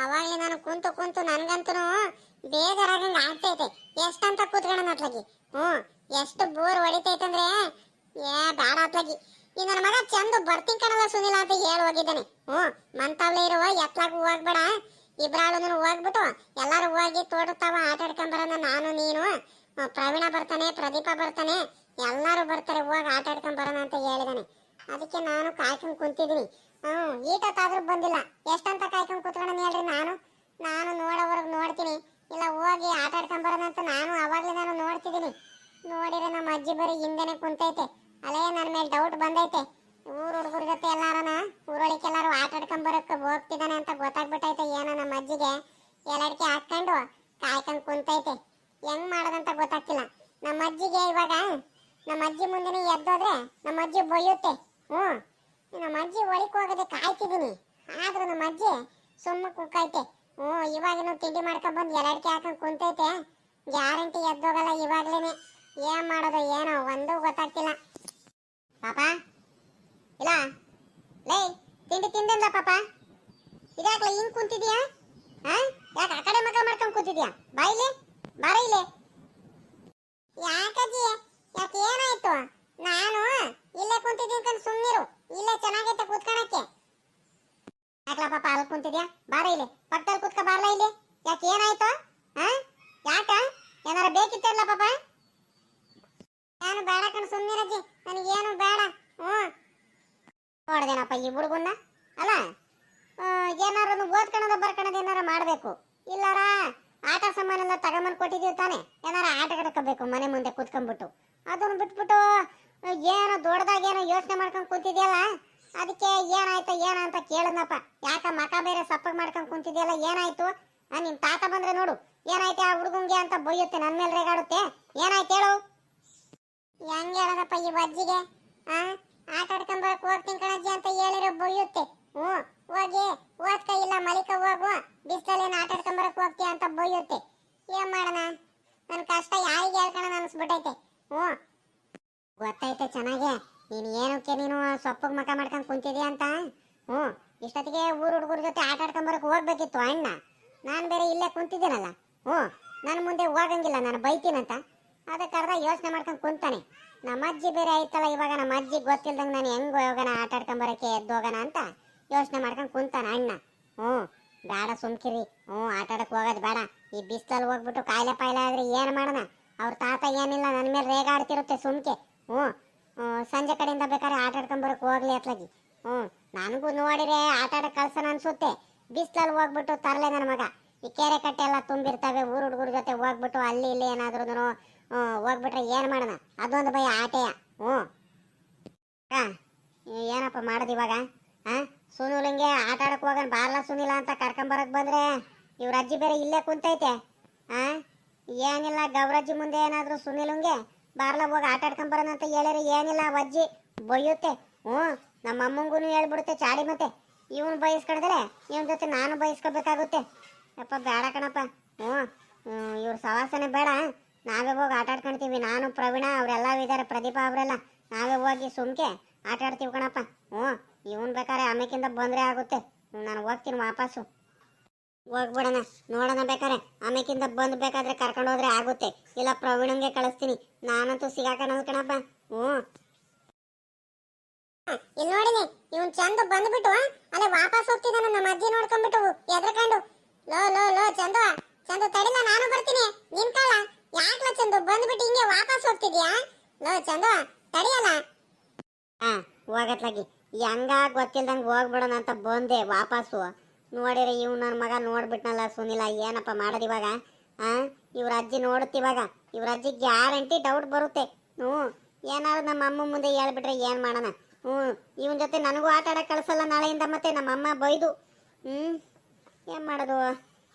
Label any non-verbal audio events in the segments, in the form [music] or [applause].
ಅವಾಗ್ಲೇ ನಾನು ಕುಂತು ಕುಂತು ನನ್ಗಂತೂ ಬೇಜಾರಾಗಂಗೆ ಆಗ್ತೈತೆ. ಎಷ್ಟಂತ ಕೂತ್ಕೊಳ್ಳೋಣ ಅತ್ಲಾಗಿ? ಹ್ಞೂ, ಎಷ್ಟು ಬೋರ್ ಹೊಡಿತೈತಂದ್ರೆ ಏ ಬೇಡ ಅತ್ಲಾಗಿ. ಈ ನನ್ನ ಮಗ ಚಂದು ಬರ್ತೀನಿ ಕಣಲ್ಲ ಸುನಿಲ ಅಂತ ಹೇಳಿ ಹೋಗಿದ್ದಾನೆ. ಹ್ಞೂ, ಮಂತಾವ್ಲೆ ಇರುವ ಎತ್ಲಾಗ ಹೋಗ್ಬೇಡ ಇಬ್ರಾಳು ಹೋಗ್ಬಿಟ್ಟು ಎಲ್ಲರೂ ಹೋಗಿ ತೋಟತಾವ ಆಟ ಆಡ್ಕೊಂಬರೋಣ ನಾನು, ನೀನು. ಪ್ರವೀಣ ಬರ್ತಾನೆ, ಪ್ರದೀಪ ಬರ್ತಾನೆ, ಎಲ್ಲರೂ ಬರ್ತಾರೆ ಹೋಗಿ ಆಟ ಆಡ್ಕೊಂಡ್ ಬರೋಣ ಅಂತ ಹೇಳಿದಾನೆ. ಅದಕ್ಕೆ ನಾನು ಕಾಯ್ಕೊಂಡು ಕುಂತಿದ್ದೀನಿ. ಹ್ಮ್ ಬಂದಿಲ್ಲ. ಎಷ್ಟಂತ ಕಾಯ್ಕೊಂಡು ಕುತ್ಕೊಂಡು ಹೇಳ್ರಿ ನಾನು? ನಾನು ನೋಡೋವರೆಗೆ ನೋಡ್ತೀನಿ. ಇಲ್ಲ, ಹೋಗಿ ಆಟ ಆಡ್ಕೊಂಡ್ ಬರೋಣ ಅಂತ ನಾನು ಅವಾಗ್ಲೇ ನಾನು ನೋಡ್ತಿದ್ದೀನಿ. ನೋಡಿದ್ರೆ ನಮ್ಮ ಅಜ್ಜಿ ಬರೀ ಹಿಂದೆನೆ ಕುಂತೈತೆ. ಅಲ್ಲೇ ನನ್ನ ಮೇಲೆ ಡೌಟ್ ಬಂದೈತೆ. ಊರು ಹುಡುಗರ ಜೊತೆ ಎಲ್ಲಾರನ? ಊರೊಳಗೆ ಎಲ್ಲಾರು ಆಟ ಆಡ್ಕೊಂಡ್ ಬರಕ್ ಹೋಗ್ತಿದ್ದಾನೆ ಅಂತ ಗೊತ್ತಾಗ್ಬಿಟ್ಟೈತೆ ಏನೋ ನಮ್ಮ ಅಜ್ಜಿಗೆ. ಎಲ್ಲಡಿಕೆ ಹಾಕ್ಕೊಂಡು ಕಾಯ್ಕೊಂಡು ಕುಂತೈತೆ. ಹೆಂಗ್ ಮಾಡೋದಂತ ಗೊತ್ತಾಗ್ತಿಲ್ಲ. ನಮ್ಮ ಅಜ್ಜಿಗೆ ಇವಾಗ, ನಮ್ಮ ಅಜ್ಜಿ ಮುಂದೆನೆ ಎದ್ದೋದ್ರೆ ನಮ್ಮ ಅಜ್ಜಿ ಬೊಯ್ಯುತ್ತೆ. ಹ್ಞೂ ನಮ್ಮ ಅಜ್ಜಿ ಹೊಲಿಕ್ ಹೋಗದೆ ಕಾಯ್ತಿದ್ದೀನಿ. ಆದ್ರೂ ನಮ್ಮ ಅಜ್ಜಿ ಸುಮ್ಮ ಕುಕ್ಕೈತೆ. ಓ ಇವಾಗೇನೋ ತಿಂಡಿ ಮಾಡ್ಕೊಂಡ್ ಬಂದು ಎಲ್ಲಡಿಕೆ ಹಾಕೊಂಡು ಕುಂತೈತೆ. ಗ್ಯಾರಂಟಿ ಎದ್ದೋಗಲ್ಲ ಇವಾಗ್ಲೇನೆ. ಏನ್ ಮಾಡೋದು, ಏನೋ ಒಂದು ಗೊತ್ತಾಗ್ತಿಲ್ಲ. ಪಾಪ, ಇಲ್ಲ? ಲೇ, ತಿಂಡಿ ತಿಂದಲ್ಲ ಪಾಪ? ಇದಾಗ್ಲ ಹಿಂಗ್ ಕುಂತಿದ್ಯಾ? ಹಾ? ಯಾಕೆ ಆ ಕಡೆ ಮಗ ಮಾಡ್ಕೊಂಡ್ ಕೂತಿದ್ಯಾ? ಬಾಯಿಲೆ ಬಾರ ಇಲ್ಲಿ. ಯಾಕಜ್ಜಿ, ಯಾಕೆ ಏನಾಯ್ತು? ನಾನು ಇಲ್ಲೇ ಕುಂತಿದ್ದೀನಿ ಕಣ್ ಸುಮ್ನಿರು. ಇಲ್ಲೇ ಚೆನ್ನಾಗೈತೆ ಕೂತ್ಕೊಳಕ್ಕೆ. ಯಾಕಲ ಪಾಪ ಅಲ್ಲಿ ಕುಂತಿದ್ಯಾ? ಬಾರ ಇಲ್ಲಿ. ಪಕ್ಕದಲ್ಲಿ ಕೂತ್ಕ ಬಾರ್ಲ ಇಲ್ಲಿ? ಯಾಕೆ ಏನಾಯ್ತು? ಹಾ ಯಾಕ? ಏನಾರ ಬೇಕಿತ್ತಲ್ಲ ಪಾಪ? ನಾನು ಬೇಡ ಕಣ್ ಸುಮ್ಮನಿರಜ್ಜಿ ನನಗೇನು ಬೇಡ. ಹ್ಞೂ. ನೋಡ್ದೇನಪ್ಪ ಈ ಹುಡುಗನ್ನ? ಅಲ್ಲ ಏನಾರು ಓದ್ಕೊಳೋದ ಬರ್ಕೊಳೋದು ಏನಾರ ಮಾಡಬೇಕು. ಇಲ್ಲಾರ? ಆಟ ಸಾಮಾನೆಲ್ಲ ತಗೊಂಬಂದು ಕೊಟ್ಟಿದ್ದೀವಿ ತಾನೆ ಏನಾರ ಆಟ ಆಡ್ಕೋಬೇಕು ಮನೆ ಮುಂದೆ ಕೂತ್ಕೊಂಡ್ಬಿಟ್ಟು ಅದನ್ನ ಬಿಟ್ಬಿಟ್ಟು ಆ, ಏನೋ ದೊಡ್ಡದಾಗಿ ಏನೋ ಯೋಚನೆ ಮಾಡ್ಕೊಂಡು ಕೂತಿದ್ಯಲ್ಲ ಅದಕ್ಕೆ ಏನಾಯ್ತು ಏನ ಅಂತ ಕೇಳಿದ್ನಪ್ಪ ಯಾಕ ಮಕ ಬೇರೆ ಸಪ್ಪಗ್ ಮಾಡ್ಕೊಂಡು ಕುಂತಿದ್ಯಲ್ಲ ಏನಾಯ್ತು ಆ, ನಿಮ್ ತಾತ ಬಂದ್ರೆ ನೋಡು ಏನಾಯ್ತು ಆ ಹುಡುಗಂಗೆ ಅಂತ ಬೊಯ್ಯುತ್ತೆ ನನ್ನ ಮೇಲೆ ರೇಗಾಡುತ್ತೆ ಏನಾಯ್ತು ಹೇಳು ಹೆಂಗ್ ಹೇಳದಪ್ಪ ಈ ಅಜ್ಜಿಗೆ ಆ ಆಟ ಆಡ್ಕೊಂಡ್ ಬರಕ್ ಹೋಗ್ತೀನಿ ಕಣಜ್ಜಿ ಅಂತ ಹೇಳಿರೋ ಬೊಯ್ಯುತ್ತೆ ಹ್ಞೂ ಹೋಗಿ ಓದ್ಕ ಇಲ್ಲ ಮಲಿಕ ಹೋಗು ಬಿಸ್ಲಲ್ಲಿ ಆಟ ಆಡ್ಕೊಂಡ್ ಬರಕ್ ಹೋಗ್ತೀಯ ಅಂತ ಬೊಯ್ಯುತ್ತೆ ಏನ್ ಮಾಡೋಣ ನನ್ ಕಷ್ಟ ಯಾರಿಗೆ ಅನ್ಸ್ಬಿಟ್ಟೈತೆ ಹ್ಞೂ. ಗೊತ್ತೈತೆ ಚೆನ್ನಾಗೆ. ನೀನು ಏನಕ್ಕೆ ನೀನು ಸೊಪ್ಪಿಗೆ ಮಕ ಮಾಡ್ಕೊಂಡು ಕುಂತಿದ್ಯಾ ಅಂತ? ಹ್ಞೂ. ಇಷ್ಟೊತ್ತಿಗೆ ಊರು ಹುಡುಗರ ಜೊತೆ ಆಟ ಆಡ್ಕೊಂಬರಕ್ಕೆ ಬರಕ್ ಹೋಗ್ಬೇಕಿತ್ತು ಅಣ್ಣ. ನಾನು ಬೇರೆ ಇಲ್ಲೇ ಕುಂತಿದ್ದೀನಲ್ಲ. ಹ್ಞೂ. ನನ್ನ ಮುಂದೆ ಹೋಗಂಗಿಲ್ಲ, ನಾನು ಬೈತೀನಂತ. ಅದಕ್ಕೆ ಅರ್ಧ ಯೋಚನೆ ಮಾಡ್ಕೊಂಡು ಕುಂತಾನೆ. ನಮ್ಮ ಅಜ್ಜಿ ಬೇರೆ ಐತಲ್ಲ ಇವಾಗ ನಮ್ಮ ಅಜ್ಜಿ ಗೊತ್ತಿಲ್ದಂಗೆ ನಾನು ಹೆಂಗೆ ಹೋಗೋಣ, ಆಟ ಆಡ್ಕೊಂಡ್ ಬರಕ್ಕೆ ಎದ್ದು ಹೋಗೋಣ ಅಂತ ಯೋಚನೆ ಮಾಡ್ಕೊಂಡು ಕುಂತಾನೆ ಅಣ್ಣ. ಹ್ಞೂ. ಬೇಡ ಸುಮ್ಕಿರಿ. ಹ್ಞೂ, ಆಟ ಆಡಕ್ಕೆ ಹೋಗೋದು ಬೇಡ. ಈ ಬಿಸ್ಲಲ್ಲಿ ಹೋಗ್ಬಿಟ್ಟು ಕಾಯಿಲೆ ಪಾಯಿಲೆ ಆದ್ರೆ ಏನು ಮಾಡೋಣ? ಅವ್ರ ತಾತ ಏನಿಲ್ಲ ನನ್ನ ಮೇಲೆ ರೇಗಾಡ್ತಿರುತ್ತೆ ಸುಮ್ಕೆ. ಹ್ಞೂ. ಹ್ಞೂ, ಸಂಜೆ ಕಡೆಯಿಂದ ಬೇಕಾದ್ರೆ ಆಟ ಹೋಗ್ಲಿ ಅತ್ಲಾಗಿ. ಹ್ಞೂ. ನನಗೂ ನೋಡಿರೆ ಆಟ ಆಡಕ್ಕೆ ಕಳ್ಸೋಣ ಅನ್ಸುತ್ತೆ. ಬಿಸಿಲಲ್ಲಿ ಹೋಗ್ಬಿಟ್ಟು ತರಲೆ ನನ್ನ ಮಗ. ಈ ಕೆರೆ ಕಟ್ಟೆ ಎಲ್ಲ ತುಂಬಿರ್ತವೆ ಊರು ಹುಡುಗರ ಜೊತೆ ಹೋಗ್ಬಿಟ್ಟು ಅಲ್ಲಿ ಇಲ್ಲಿ ಏನಾದ್ರೂ ಹೋಗ್ಬಿಟ್ರೆ ಏನು ಮಾಡೋಣ? ಅದೊಂದು ಭಯ ಆಟೆಯ. ಹ್ಞೂ. ಹಾಂ ಏನಪ್ಪ ಮಾಡೋದು ಇವಾಗ? ಹಾಂ ಸುನಿಲ್ಗೆ ಆಟ ಆಡೋಕೆ ಹೋಗೋಣ ಬಾರ್ಲ ಸುನಿಲ್ಲ ಅಂತ ಕರ್ಕೊಂಬರೋಕೆ ಬಂದ್ರೆ ಇವ್ರ ಅಜ್ಜಿ ಬೇರೆ ಇಲ್ಲೇ ಕುಂತೈತೆ. ಆ? ಏನಿಲ್ಲ, ಗೌರಜ್ಜಿ ಮುಂದೆ ಏನಾದ್ರು ಸುನಿಲುಂಗೆ ಬಾರ್ಲ ಹೋಗಿ ಆಟ ಆಡ್ಕೊಂಬರೋಣ ಅಂತ ಹೇಳಿದ್ರೆ ಏನಿಲ್ಲ, ಅಜ್ಜಿ ಬೈಯುತ್ತೆ. ಹ್ಞೂ, ನಮ್ಮ ಅಮ್ಮಂಗೂ ಹೇಳ್ಬಿಡುತ್ತೆ ಚಾಡಿ ಮತ್ತೆ. ಇವನು ಬಯಸ್ಕೊಂಡ್ರೆ ಇವನ್ ಜೊತೆ ನಾನು ಬಯಸ್ಕೋಬೇಕಾಗುತ್ತೆ ಅಪ್ಪ ಬೇಡ ಕಣಪ್ಪ. ಹ್ಞೂ ಇವ್ರ ಸವಾಸನೆ ಬೇಡ. ನಾವೇ ಹೋಗಿ ಆಟ ನಾನು, ಪ್ರವೀಣ, ಅವರೆಲ್ಲ ಇದ್ದಾರೆ ಪ್ರದೀಪ ಅವರೆಲ್ಲ. ನಾವೇ ಹೋಗಿ ಸುಮ್ಕೆ ಆಟ ಆಡ್ತೀವಿ ಕಣಪ್ಪ. ಹ್ಞೂ, ಇವನು ಬೇಕಾದ್ರೆ ಆಮೇಕಿಂದ ಬಂದ್ರೆ ಆಗುತ್ತೆ. ನಾನು ಹೋಗ್ತೀನಿ ವಾಪಸ್ಸು. ಹೋಗ್ಬಿಡೋಣ ನೋಡೋಣ ಬೇಕಾದ್ರೆ. ಆಮೇಕಿಂದ ಬಂದ್ ಬೇಕಾದ್ರೆ ಕರ್ಕೊಂಡು ಹೋದ್ರೆ ಆಗುತ್ತೆ. ಇಲ್ಲ ಪ್ರವೀಣಂಗೆ ಕಳಿಸ್ತೀನಿ. ನಾನಂತೂ ಸಿಗಾಕಣ ಕಣಪ್ಪ. ಹ್ಞೂ. ಇಲ್ಲಿ ನೋಡಿನಿ. ಇವನ್ ಚಂದ ಬಂದ್ಬಿಟ್ಟು ಅಲ್ಲೇ ವಾಪಸ್ ಹೋಗ್ತಿದ್ದಾನ ನಮ್ಮ ಅಜ್ಜಿ ನೋಡ್ಕೊಂಡ್ಬಿಟ್ಟು ಎದ್ರಕಂಡು. ಲೋ ಲೋ ಲೋ ಚಂದು ಚಂದ ತಡಿಲ್ಲ ನಾನು ಬರ್ತೀನಿ. ನಿಂತಾಳ ಯಾಕಲ ಚಂದು ಬಂದ್ಬಿಟ್ಟು ಹಿಂಗೆ ವಾಪಸ್ ಹೋಗ್ತಿದ್ಯಾ? ಲೋ ಚಂದ ತಡಿಯಲ್ಲ. ಹಾ ಹೋಗತ್ಲಾಗಿ. ಹೆಂಗ ಗೊತ್ತಿಲ್ದಂಗ ಹೋಗ್ಬಿಡೋಣ ಅಂತ ಬಂದೆ ವಾಪಸ್ಸು. ನೋಡಿದ್ರೆ ಇವ್ ನನ್ನ ಮಗ ನೋಡ್ಬಿಟ್ನಲ್ಲ ಸುನಿಲ, ಏನಪ್ಪ ಮಾಡೋದು ಇವಾಗ? ಆ? ಇವ್ರ ಅಜ್ಜಿ ನೋಡುತ್ತಿವಾಗ ಇವ್ರ ಅಜ್ಜಿ ಗ್ಯಾರಂಟಿ ಡೌಟ್ ಬರುತ್ತೆ. ಹ್ಞೂ. ಏನಾದ್ರು ನಮ್ಮ ಅಮ್ಮ ಮುಂದೆ ಹೇಳ್ಬಿಟ್ರೆ ಏನು ಮಾಡೋಣ? ಹ್ಞೂ. ಇವನ ಜೊತೆ ನನಗೂ ಆಟ ಆಡೋಕೆ ಕಳ್ಸಲ್ಲ ನಾಳೆಯಿಂದ ಮತ್ತೆ ನಮ್ಮ ಅಮ್ಮ ಬೈದು. ಹ್ಮ್ ಏನು ಮಾಡೋದು?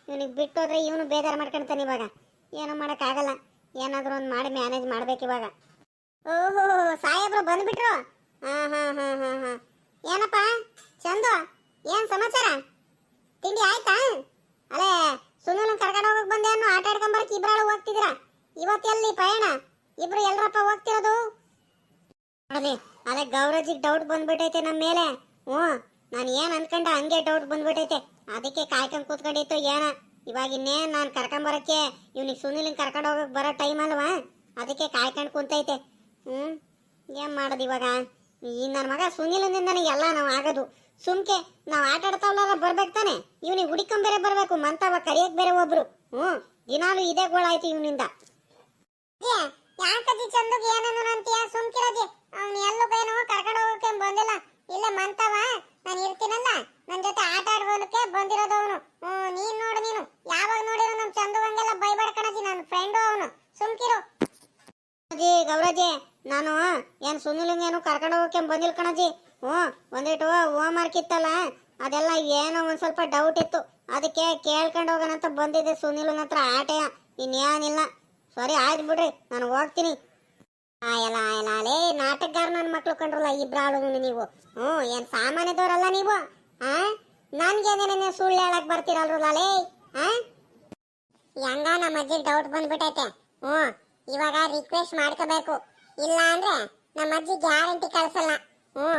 ಇವನಿಗೆ ಬಿಟ್ಟೋದ್ರೆ ಇವನು ಬೇಜಾರು ಮಾಡ್ಕೊಳ್ತಾನೆ ಇವಾಗ. ಏನು ಮಾಡೋಕ್ಕಾಗಲ್ಲ. ಏನಾದರೂ ಒಂದು ಮಾಡಿ ಮ್ಯಾನೇಜ್ ಮಾಡ್ಬೇಕು ಇವಾಗ. ಓಹೋ, ಸಾಹೇಬ್ರು ಬಂದ್ಬಿಟ್ರು? ಹಾಂ ಹಾಂ ಹಾಂ ಹಾಂ ಹಾಂ. ಏನಪ್ಪ? ಚಂದು? ಏನು ಸಮಾಚಾರ? ತಿಂಡಿ ಆಯ್ತಾ? ಅಲ್ಲೇ ಸುನಿಲ್ ಕರ್ಕೊಂಡು ಹೋಗಕ್ ಬಂದೆ ಅನ್ನೋ ಆಟ ಆಡ್ಕೊಂಡ್ ಬರಕ್ ಇಬ್ರಾಳು ಇವತ್ ಇವತ್ತೆಲ್ಲಿ ಪಯಣ? ಇಬ್ರು ಎಲ್ರಪ್ಪ ಹೋಗ್ತಿರೋದು? ನೋಡಿ ಅದೇ ಗೌರಜಿಗ್ ಡೌಟ್ ಬಂದ್ಬಿಟ್ಟೈತೆ ನಮ್ಮ ಮೇಲೆ. ಹ್ಞೂ, ನಾನು ಏನ್ ಅನ್ಕೊಂಡ ಹಂಗೆ ಡೌಟ್ ಬಂದ್ಬಿಟ್ಟೈತೆ ಅದಕ್ಕೆ ಕಾಯ್ಕೊಂಡ್ ಕೂತ್ಕೊಂಡಿತ್ತು ಏನ? ಇವಾಗ ಇನ್ನೇನ್ ನಾನು ಕರ್ಕೊಂಬರಕ್ಕೆ ಇವ್ನಿಗೆ ಸುನಿಲ್ ಕರ್ಕೊಂಡು ಹೋಗಕ್ ಬರೋ ಟೈಮ್ ಅಲ್ವಾ? ಅದಕ್ಕೆ ಕಾಯ್ಕೊಂಡು ಕುಂತೈತೆ. ಹ್ಞೂ ಏನ್ ಮಾಡೋದು ಇವಾಗ? ಈ ನನ್ನ ಮಗ ಸುನಿಲಿಂದಿಂದನೇ ಎಲ್ಲ ನಾವು ಆಗೋದು. ಸುಮ್ಕೆ, ನಾವ್ ಆಟ ಆಡ್ತಾವಲ್ಲ ಬರ್ಬೇಕು ತಾನೆ. ಇವ್ನಿಗೆ ಹುಡಿಕೊಂಡ್ ಬೇರೆ ಬರ್ಬೇಕು, ಮಂತವ ಕರಿಯಕ್ ಬೇರೆ ಒಬ್ರು. ಹ್ಮ್, ದಿನಾಲು ಇದೇ ಗೋಳಾಯ್ತು ಇವನಿಂದ. ಯಾಕದಿ ಚಂದುಗ್ ಏನನ್ನು ಅಂತೀಯ ಸುಮ್ಕಿರಜಿ ಅವ್ನು ಎಲ್ಲೋಗೇನೋ ಕರ್ಕೊಂಡು ಹೋಗಕ್ಕೆ ಬಂದಿಲ್ಲ. ಇಲ್ಲ ಮಂತವ, ನಾನು ಇರ್ತೀನಲ್ಲ ನನ್ನ ಜೊತೆ ಆಟ ಆಡ್ಬೋದಕ್ಕೆ ಬಂದಿರೋದು ಅವನು. ನೀನ್ ನೋಡು ನೀನು. ಯಾವಾಗ ನೋಡಿರೋ ನಮ್ ಚಂದು ಹಂಗೆಲ್ಲ ಬೈಬೇಡ ಕಣಜಿ ನನ್ನ ಫ್ರೆಂಡು ಅವನು. ಸುಮ್ಕಿರು. ಗೌರಜಿ ನಾನು ಏನ್ ಸುನಿಲಿಂಗೇನು ಕರ್ಕೊಂಡು ಹೋಗಕ್ಕೆ ಬಂದಿಲ್ಲ ಕಣಜಿ ಹ್ಞೂ, ಒಂದಿಟ್ಟು ಹೋಮ್ ವರ್ಕ್ ಇತ್ತಲ್ಲ, ಅದೆಲ್ಲ ಏನೋ ಒಂದು ಸ್ವಲ್ಪ ಡೌಟ್ ಇತ್ತು. ಅದಕ್ಕೆ ಕೇಳ್ಕೊಂಡು ಹೋಗೋಣ ಅಂತ ಬಂದಿದ್ದೆ ಸುನಿಲನ ಹತ್ರ, ಆಟೆಯ. ಇನ್ನೇನಿಲ್ಲ. ಸರಿ, ಆಯ್ತು ಬಿಡ್ರಿ, ನಾನು ಹೋಗ್ತೀನಿ. ಆಯಲ್ಲ ಆಯಲ್ಲ ಅಲೇ ನಾಟಕಗಾರ ನನ್ನ ಮಕ್ಳು ಕಂಡ್ರಲ್ಲ ಇಬ್ರಾಳು ನೀವು. ಹ್ಞೂ, ಏನು ಸಾಮಾನ್ಯದವರಲ್ಲ ನೀವು? ಹಾಂ ನನ್ಗೇನೇನೇ ಸುಳ್ಳು ಹೇಳಕ್ ಬರ್ತೀರಲ್ರಲ್ಲ, ಲೇ? ಹಾಂ ಹೆಂಗ ನಮ್ಮ ಅಜ್ಜಿ ಡೌಟ್ ಬಂದ್ಬಿಟ್ಟೈತೆ ಹ್ಞೂ, ಇವಾಗ ರಿಕ್ವೆಸ್ಟ್ ಮಾಡ್ಕೋಬೇಕು. ಇಲ್ಲ ಅಂದ್ರೆ ನಮ್ಮ ಅಜ್ಜಿ ಗ್ಯಾರಂಟಿ ಕಳ್ಸಲ್ಲ. ಹ್ಞೂ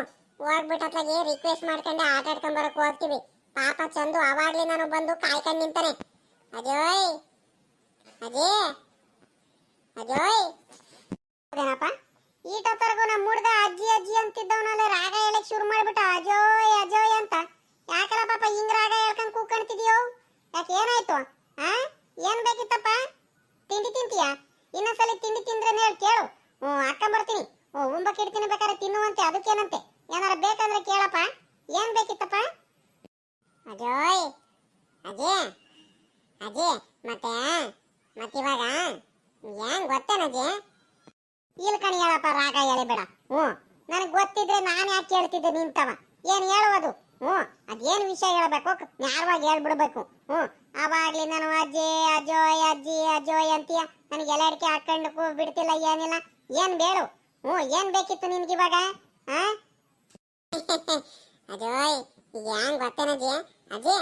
ಹೋಗ್ಬಿಟ್ಟತ್ಲಾಗೆ ರಿಕ್ವೆಸ್ಟ್ ಮಾಡ್ಕೊಂಡೆ ಆಟ ಆಡ್ಕೊಂಡ್ ಬರಕ್ ಹೋಗ್ತೀವಿ. ಪಾಪ ಚಂದು ಅವಾಗ್ಲಿ ನಾನು ಬಂದು ಕಾಯ್ಕೊಂಡ್ ನಿಂತಾನೆ. ಅಜೋಯ್! ಅಜೇ! ಅಜೋಯ್! ಏನಪ್ಪ ಈಟೊತ್ತರೆಗೂ ನಮ್ಮ ಹುಡ್ಗ ಅಜ್ಜಿ ಅಜ್ಜಿ ಅಂತಿದ್ದವನಲ್ಲ, ರಾಗ ಹೇಳಕ್ ಶುರು ಮಾಡ್ಬಿಟ್ಟ. ಅಜೋಯ್ ಅಜೋಯ್ ಅಂತ. ಯಾಕಲ್ಲ ಪಾಪ ಹಿಂಗ್ ರಾಗ ಹೇಳ್ಕೊಂಡ್ ಕೂಕೊಂಡ್ತಿದ್ಯೋ ಯಾಕೆ ಏನಾಯ್ತು? ಆ? ಏನ್ ಬೇಕಿತ್ತಪ್ಪ? ತಿಂಡಿ ತಿಂತೀಯ? ಇನ್ನೊಂದ್ಸಲಿ ತಿಂಡಿ ತಿಂದ್ರೆ ಹೇಳಿ, ಕೇಳು. ಹ್ಞೂ, ಅಕ್ಕ ಬರ್ತೀನಿ. ಹ್ಞೂ ಉಂಬಕ್ಕೆ ಇಡ್ತೀನಿ ಬೇಕಾದ್ರೆ ತಿನ್ನುವಂತೆ ಅದಕ್ಕೇನಂತೆ? ಏನಾರ ಬೇಕಂದ್ರೆ ಕೇಳಪ್ಪ. ಏನ್ ಬೇಕಿತ್ತಪ್ಪ? ಅಜೋಯ್ ಅಜಯ್ ಅಜಯ್ ಮತ್ತೆ ಮತ್ತಿವಾಗ ಏನ್ ಗೊತ್ತೇನಜೆ ಇಲ್ಕಣಿ ಹೇಳಪ್ಪ, ರಾಗ ಹೇಳಿಬೇಡ. ಹ್ಞೂ. ನನಗೆ ಗೊತ್ತಿದ್ರೆ ನಾನು ಯಾಕೆ ಹೇಳ್ತಿದ್ದೆ ನಿಂತವ? ಏನು ಹೇಳುವುದು? ಹ್ಞೂ. ಅದೇನು ವಿಷಯ ಹೇಳಬೇಕು? ನ್ಯಾರವಾಗಿ ಹೇಳ್ಬಿಡ್ಬೇಕು. ಹ್ಞೂ. ಅವಾಗ್ಲಿ ನಾನು ಅಜ್ಜಿ ಅಜೋಯ್ ಅಜ್ಜಿ, ಅಜೋಯ್ ಅಂತೀಯ. ನನಗೆ ಎಲ್ಲ ಅಡಿಕೆ ಹಾಕೊಂಡು ಬಿಡ್ತಿಲ್ಲ ಏನಿಲ್ಲ. ಏನು ಬೇಡು? ಹ್ಞೂ. ಏನು ಬೇಕಿತ್ತು ನಿನ್ಗೆ ಇವಾಗ? ಆ? [laughs] ಅಜೋಯ್ ಏನ್ ಹೆಂಗ್ ಗೊತ್ತೇನಜ್ಜಿ ಅಜ್ಜಿ,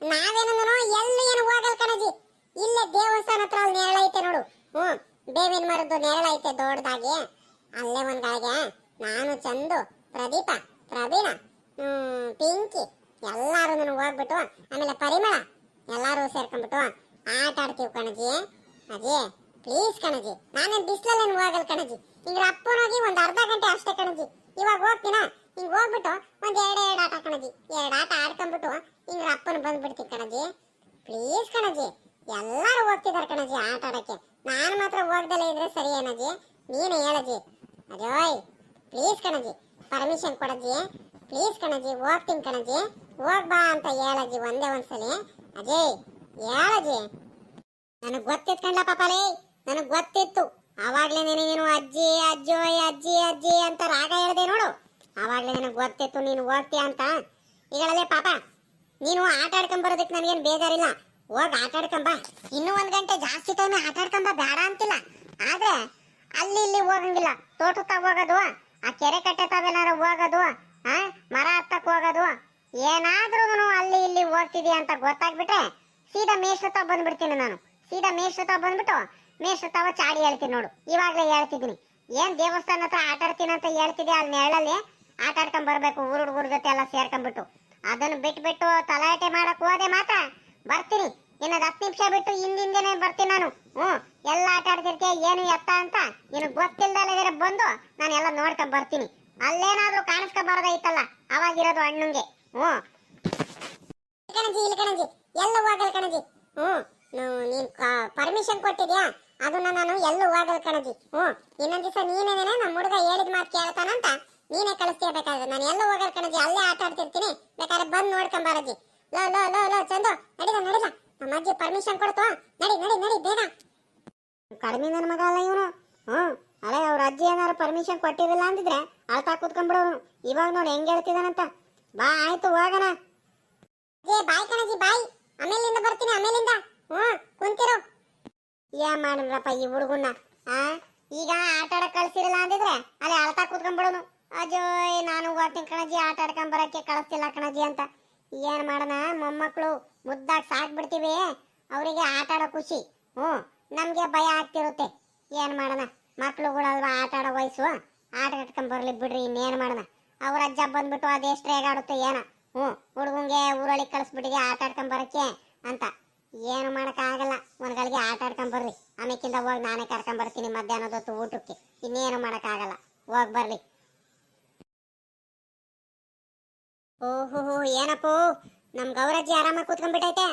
ನಾವೇನಂದನು ಎಲ್ಲಿ ಏನು ಹೋಗಲ್ ಕಣಜಿ ಇಲ್ಲ ದೇವಸ್ಥಾನ ಹತ್ರ ಅಲ್ಲಿ ನೆರಳೈತೆ ನೋಡು. ಹ್ಮ್ ಬೇವಿನ ಮರದ್ದು ನೆರಳೈತೆ ದೊಡ್ಡದಾಗಿ ಅಲ್ಲೇ ಒಂದ್ ಗಳಿಗೆ ನಾನು, ಚಂದು, ಪ್ರದೀಪ, ಪ್ರವೀಣ ಹ್ಮ್ ಪಿಂಕಿ ಎಲ್ಲಾರು ನಾನು ಹೋಗ್ಬಿಟ್ಟು, ಆಮೇಲೆ ಪರಿಮಳ ಎಲ್ಲಾರು ಸೇರ್ಕೊಂಡ್ಬಿಟ್ಟು ಆಟ ಆಡ್ತೀವಿ ಕಣಜಿ ಅಜಿ ಪ್ಲೀಸ್ ಕಣಜಿ ನಾನೇನ್ ಬಿಸ್ಲಲ್ಲೇನು ಹೋಗಲ್ ಕಣಜಿ ಹಿಂಗ್ರ ಅಪ್ಪನೋಗಿ ಒಂದ್ ಅರ್ಧ ಗಂಟೆ ಅಷ್ಟೇ ಕಣಜಿ ಇವಾಗ ಹೋಗ್ತೀನ? ಹಿಂಗ್ ಹೋಗ್ಬಿಟ್ಟು ಒಂದ್ ಎರಡ್ ಎರಡ್ ಆಟ ಕಣಜಿ. ಎರಡ್ ಆಟ ಆಡ್ಕೊಂಡ್ಬಿಟ್ಟು ಹಿಂಗ್ ಅಪ್ಪನ ಬಂದ್ಬಿಡ್ತೀನಿ ಕಣಜಿ. ಪ್ಲೀಸ್ ಕಣಜಿ. ಎಲ್ಲಾರು ಹೋಗ್ತಿದಾರೆ ಕಣಜಿ ಆಟ ಆಡಕ್ಕೆ. ನಾನು ಮಾತ್ರ ಹೋಗ್ದಲೇ ಇದ್ರೆ ಸರಿ ಏನಜಿ ನೀನು ಹೇಳಜಿ. ಅದೇ ಪ್ಲೀಸ್ ಕಣಜಿ. ಪರ್ಮಿಷನ್ ಕೊಡಜಿ ಪ್ಲೀಸ್ ಕಣಜಿ, ಹೋಗ್ತೀನಿ ಕಣಜಿ. ಹೋಗ್ಬಾ ಅಂತ ಹೇಳಜಿ ಒಂದೇ ಒಂದ್ಸಲಿ. ಅಜಯ್ ಹೇಳಜಿ ನನಗ್ ಗೊತ್ತಿತ್ತು ಕಣ್ಲ ಪಾಪಲೇ. ನನಗ್ ಗೊತ್ತಿತ್ತು. ಅವಾಗ್ಲೇ ನಿನಗೇನು ಅಜ್ಜಿ ಅಜ್ಜೋಯ್ ಅಜ್ಜಿ ಅಜ್ಜಿ ಅಂತ ರಾಗ ಹೇಳ್ದೆ ನೋಡು. ಅವಾಗ್ಲೇ ನನಗೆ ಗೊತ್ತಿತ್ತು, ನೀನು ಹೋಗ್ತೀಯ ಅಂತ? ಈಗಳಲ್ಲೇ ಪಾಪ, ನೀನು ಆಟ ಆಡ್ಕೊಂಡ್ ಬರೋದಕ್ಕೆ ನನಗೇನು ಬೇಜಾರಿಲ್ಲ. ಹೋಗಿ ಆಟ ಆಡ್ಕೊಂಬ ಇನ್ನೂ ಒಂದು ಗಂಟೆ ಜಾಸ್ತಿ ಟೈಮ್ ಆಟ ಆಡ್ಕೊಂಬ ಬೇಡ ಅಂತಿಲ್ಲ. ಆದ್ರೆ ಅಲ್ಲಿ ಇಲ್ಲಿ ಹೋಗಂಗಿಲ್ಲ. ತೋಟಕ್ಕ ಹೋಗೋದು, ಆ ಕೆರೆ ಕಟ್ಟೆ ತಾವೆಲ್ಲಾರ ಹೋಗೋದು, ಆ, ಮರ ಹತ್ತಕ್ಕೆ ಹೋಗೋದು. ಏನಾದ್ರೂ ಅಲ್ಲಿ ಇಲ್ಲಿ ಹೋಗ್ತಿದ್ಯಾ ಅಂತ ಗೊತ್ತಾಗ್ಬಿಟ್ರೆ ಸೀದಾ ಮೇಷತ ಬಂದ್ಬಿಡ್ತೀನಿ ನಾನು. ಸೀದಾ ಮೇಷತ ಬಂದ್ಬಿಟ್ಟು ಮೇಷತಾವ ತಾವ ಚಾಡಿ ಹೇಳ್ತೀನಿ ನೋಡು. ಇವಾಗಲೇ ಹೇಳ್ತಿದ್ದೀನಿ. ಏನು ದೇವಸ್ಥಾನ ಹತ್ರ ಆಟ ಆಡ್ತೀನಿ ಅಂತ ಹೇಳ್ತಿದ್ದೆ ಅಲ್ಲಿ ನೆರಳಲ್ಲಿ? ಆಟ ಆಡ್ಕೊಂಡ್ ಬರ್ಬೇಕು, ಊರ್ ಹುಡುಗರ ಜೊತೆ ಎಲ್ಲ ಸೇರ್ಕೊಂಡ್ಬಿಟ್ಟು. ಅದನ್ನ ಬಿಟ್ಬಿಟ್ಟು ತಲಾಟೆ ಮಾಡಕ್ ಹೋದೆ ಮಾತ್ರ. ಬರ್ತೀನಿ. ಇನ್ನೊಂದು ಹತ್ತು ನಿಮಿಷ ಬಿಟ್ಟು ಹಿಂದಿಂದೇನೆ ಬರ್ತೀನಿ ನಾನು. ಹ್ಮ್ ಎಲ್ಲ ಆಟ ಆಡ್ತಿರ್ತೀಯ, ಏನು ಎತ್ತ ಅಂತ ನಿನಗೆ ಗೊತ್ತಿಲ್ಲದಲ್ಲದಿರ ಬಂದು ನಾನು ಎಲ್ಲ ನೋಡ್ಕೊಂಡ್ ಬರ್ತೀನಿ. ಅಲ್ಲೇನಾದ್ರೂ ಕಾಣಿಸ್ಕೊಬಾರ್ದೈತಲ್ಲ ಬರೋದೈತಲ್ಲ ಅವಾಗಿರೋದು ಹಣ್ಣುಂಗೆ ಹ್ಞೂ. ಕಣಜಿ, ಇಲ್ಲಿ ಕಣಜಿ. ಎಲ್ಲ ಹೋಗಲ್ ಕಣಜಿ. ಹ್ಮ್ ನೀನು ಪರ್ಮಿಷನ್ ಕೊಟ್ಟಿದ್ಯಾ? ಅದನ್ನ ನಾನು ಎಲ್ಲೂ ಹೋಗಲ್ ಕಣಜಿ. ಹ್ಮ್ ಇನ್ನೊಂದ್ ದಿವಸ ನೀನೇನೇನೆ ನಮ್ಮ ಹುಡುಗ ಹೇಳಿದ ಮಾತು ಕೇಳ್ತಾನಂತ? ನೀನೇ ಕಳಿಸ್ತೀಯ ಬೇಕಾದ್ರೆ. ನಾನು ಎಲ್ಲ ಹೋಗಲ್ ಕಣಜಿ, ಅಲ್ಲೇ ಆಟ ಆಡ್ತಿರ್ತೀನಿ. ಬೇಕಾದ್ರೆ ಬಂದು ನೋಡ್ಕೊಂಡ್ ಬಾರಜಿ. ಲೋ ಲೋ ಲೋ ಲೋ, ಚಂದು ನಡೀದ ನಡೀದ ನಮ್ಮ ಅಜ್ಜಿ ಪರ್ಮಿಷನ್ ಕೊಡ್ತು ನಡಿ ನಡಿ ನಡಿ, ಬೇಗ. ಕಡಿಮೆ ನನ್ನ ಮಗ ಅಲ್ಲ ಇವನು. ಹ್ಮ್ ಅಲ್ಲೇ ಅವ್ರ ಅಜ್ಜಿ ಏನಾದ್ರು ಪರ್ಮಿಷನ್ ಕೊಟ್ಟಿರಲಿಲ್ಲ ಅಂದಿದ್ರೆ ಅಳ್ತಾ ಕೂತ್ಕೊಂಡ್ಬಿಡೋನು ಇವಾಗ ನೋಡಿ ಹೆಂಗ್ ಹೇಳ್ತಿದಾನಂತ. ಬಾ, ಆಯ್ತು, ಹೋಗೋಣ. ಏ ಬಾಯ್ ಕಣಜಿ, ಬಾಯ್. ಆಮೇಲಿಂದ ಬರ್ತೀನಿ, ಆಮೇಲಿಂದ. ಹ್ಮ್ ಕುಂತಿರು. ಏ ಮಾಡಿದ್ರಪ್ಪ ಈ ಹುಡುಗನ್ನ, ಆ? ಈಗ ಆಟ ಆಡಕ್ ಕಳ್ಸಿರಲ್ಲ ಅಂದಿದ್ರೆ, ಅಲ್ಲಿ ಅಳ್ತಾ ಕೂತ್ಕೊಂಡ್ಬಿಡೋನು. ಅಜೋಯ್ ನಾನು ಹೋಗ್ತೀನಿ ಕಣಜಿ ಆಟ ಆಡ್ಕೊಂಡ್ ಬರಕ್ಕೆ ಕಳಿಸ್ತಿಲ್ಲ ಕಣಜಿ ಅಂತ. ಏನ್ ಮಾಡೋಣ, ಮೊಮ್ಮಕ್ಳು ಮುದ್ದಾಗ್ ಸಾಕ್ಬಿಡ್ತೀವಿ. ಅವರಿಗೆ ಆಟ ಆಡೋ ಖುಷಿ. ಹ್ಞೂ, ನಮಗೆ ಭಯ ಆಗ್ತಿರುತ್ತೆ. ಏನ್ ಮಾಡೋಣ ಮಕ್ಳುಗಳಲ್ವಾ ಆಟ ಆಡೋ ವಯಸ್ಸು? ಆಟ ಆಡ್ಕೊಂಡ್ ಬರ್ಲಿ ಬಿಡ್ರಿ, ಇನ್ನೇನು ಮಾಡೋಣ. ಅವ್ರ ಅಜ್ಜ ಬಂದ್ಬಿಟ್ಟು ಅದೆಷ್ಟು ರೇಗಾಡುತ್ತೆ ಏನ. ಹ್ಞೂ, ಹುಡುಗಂಗೆ ಊರೊಳಗೆ ಕಳಿಸ್ಬಿಟ್ಟಿದೆ ಆಟ ಆಡ್ಕೊಂಡ್ ಬರಕ್ಕೆ ಅಂತ. ಏನು ಮಾಡೋಕ್ಕಾಗಲ್ಲ ಒಂದ್ಗಳಿಗೆ ಆಟ ಆಡ್ಕೊಂಡ್ ಬರ್ರಿ ಆಮೇಕಿಂದ ಹೋಗಿ ನಾನೇ ಕರ್ಕೊಂಡ್ ಬರ್ತೀನಿ ಮಧ್ಯಾಹ್ನದ ಹೊತ್ತು ಊಟಕ್ಕೆ. ಇನ್ನೇನು ಮಾಡೋಕ್ಕಾಗಲ್ಲ ಹೋಗಿ ಬರ್ರಿ ಓಹೋ ಏನಪ್ಪ? ನಮ್ ಗೌರಜ್ಜಿ ಆರಾಮಾಗಿ ಕೂತ್ಕೊಂಡ್ಬಿಟ್ಟೈತೆ.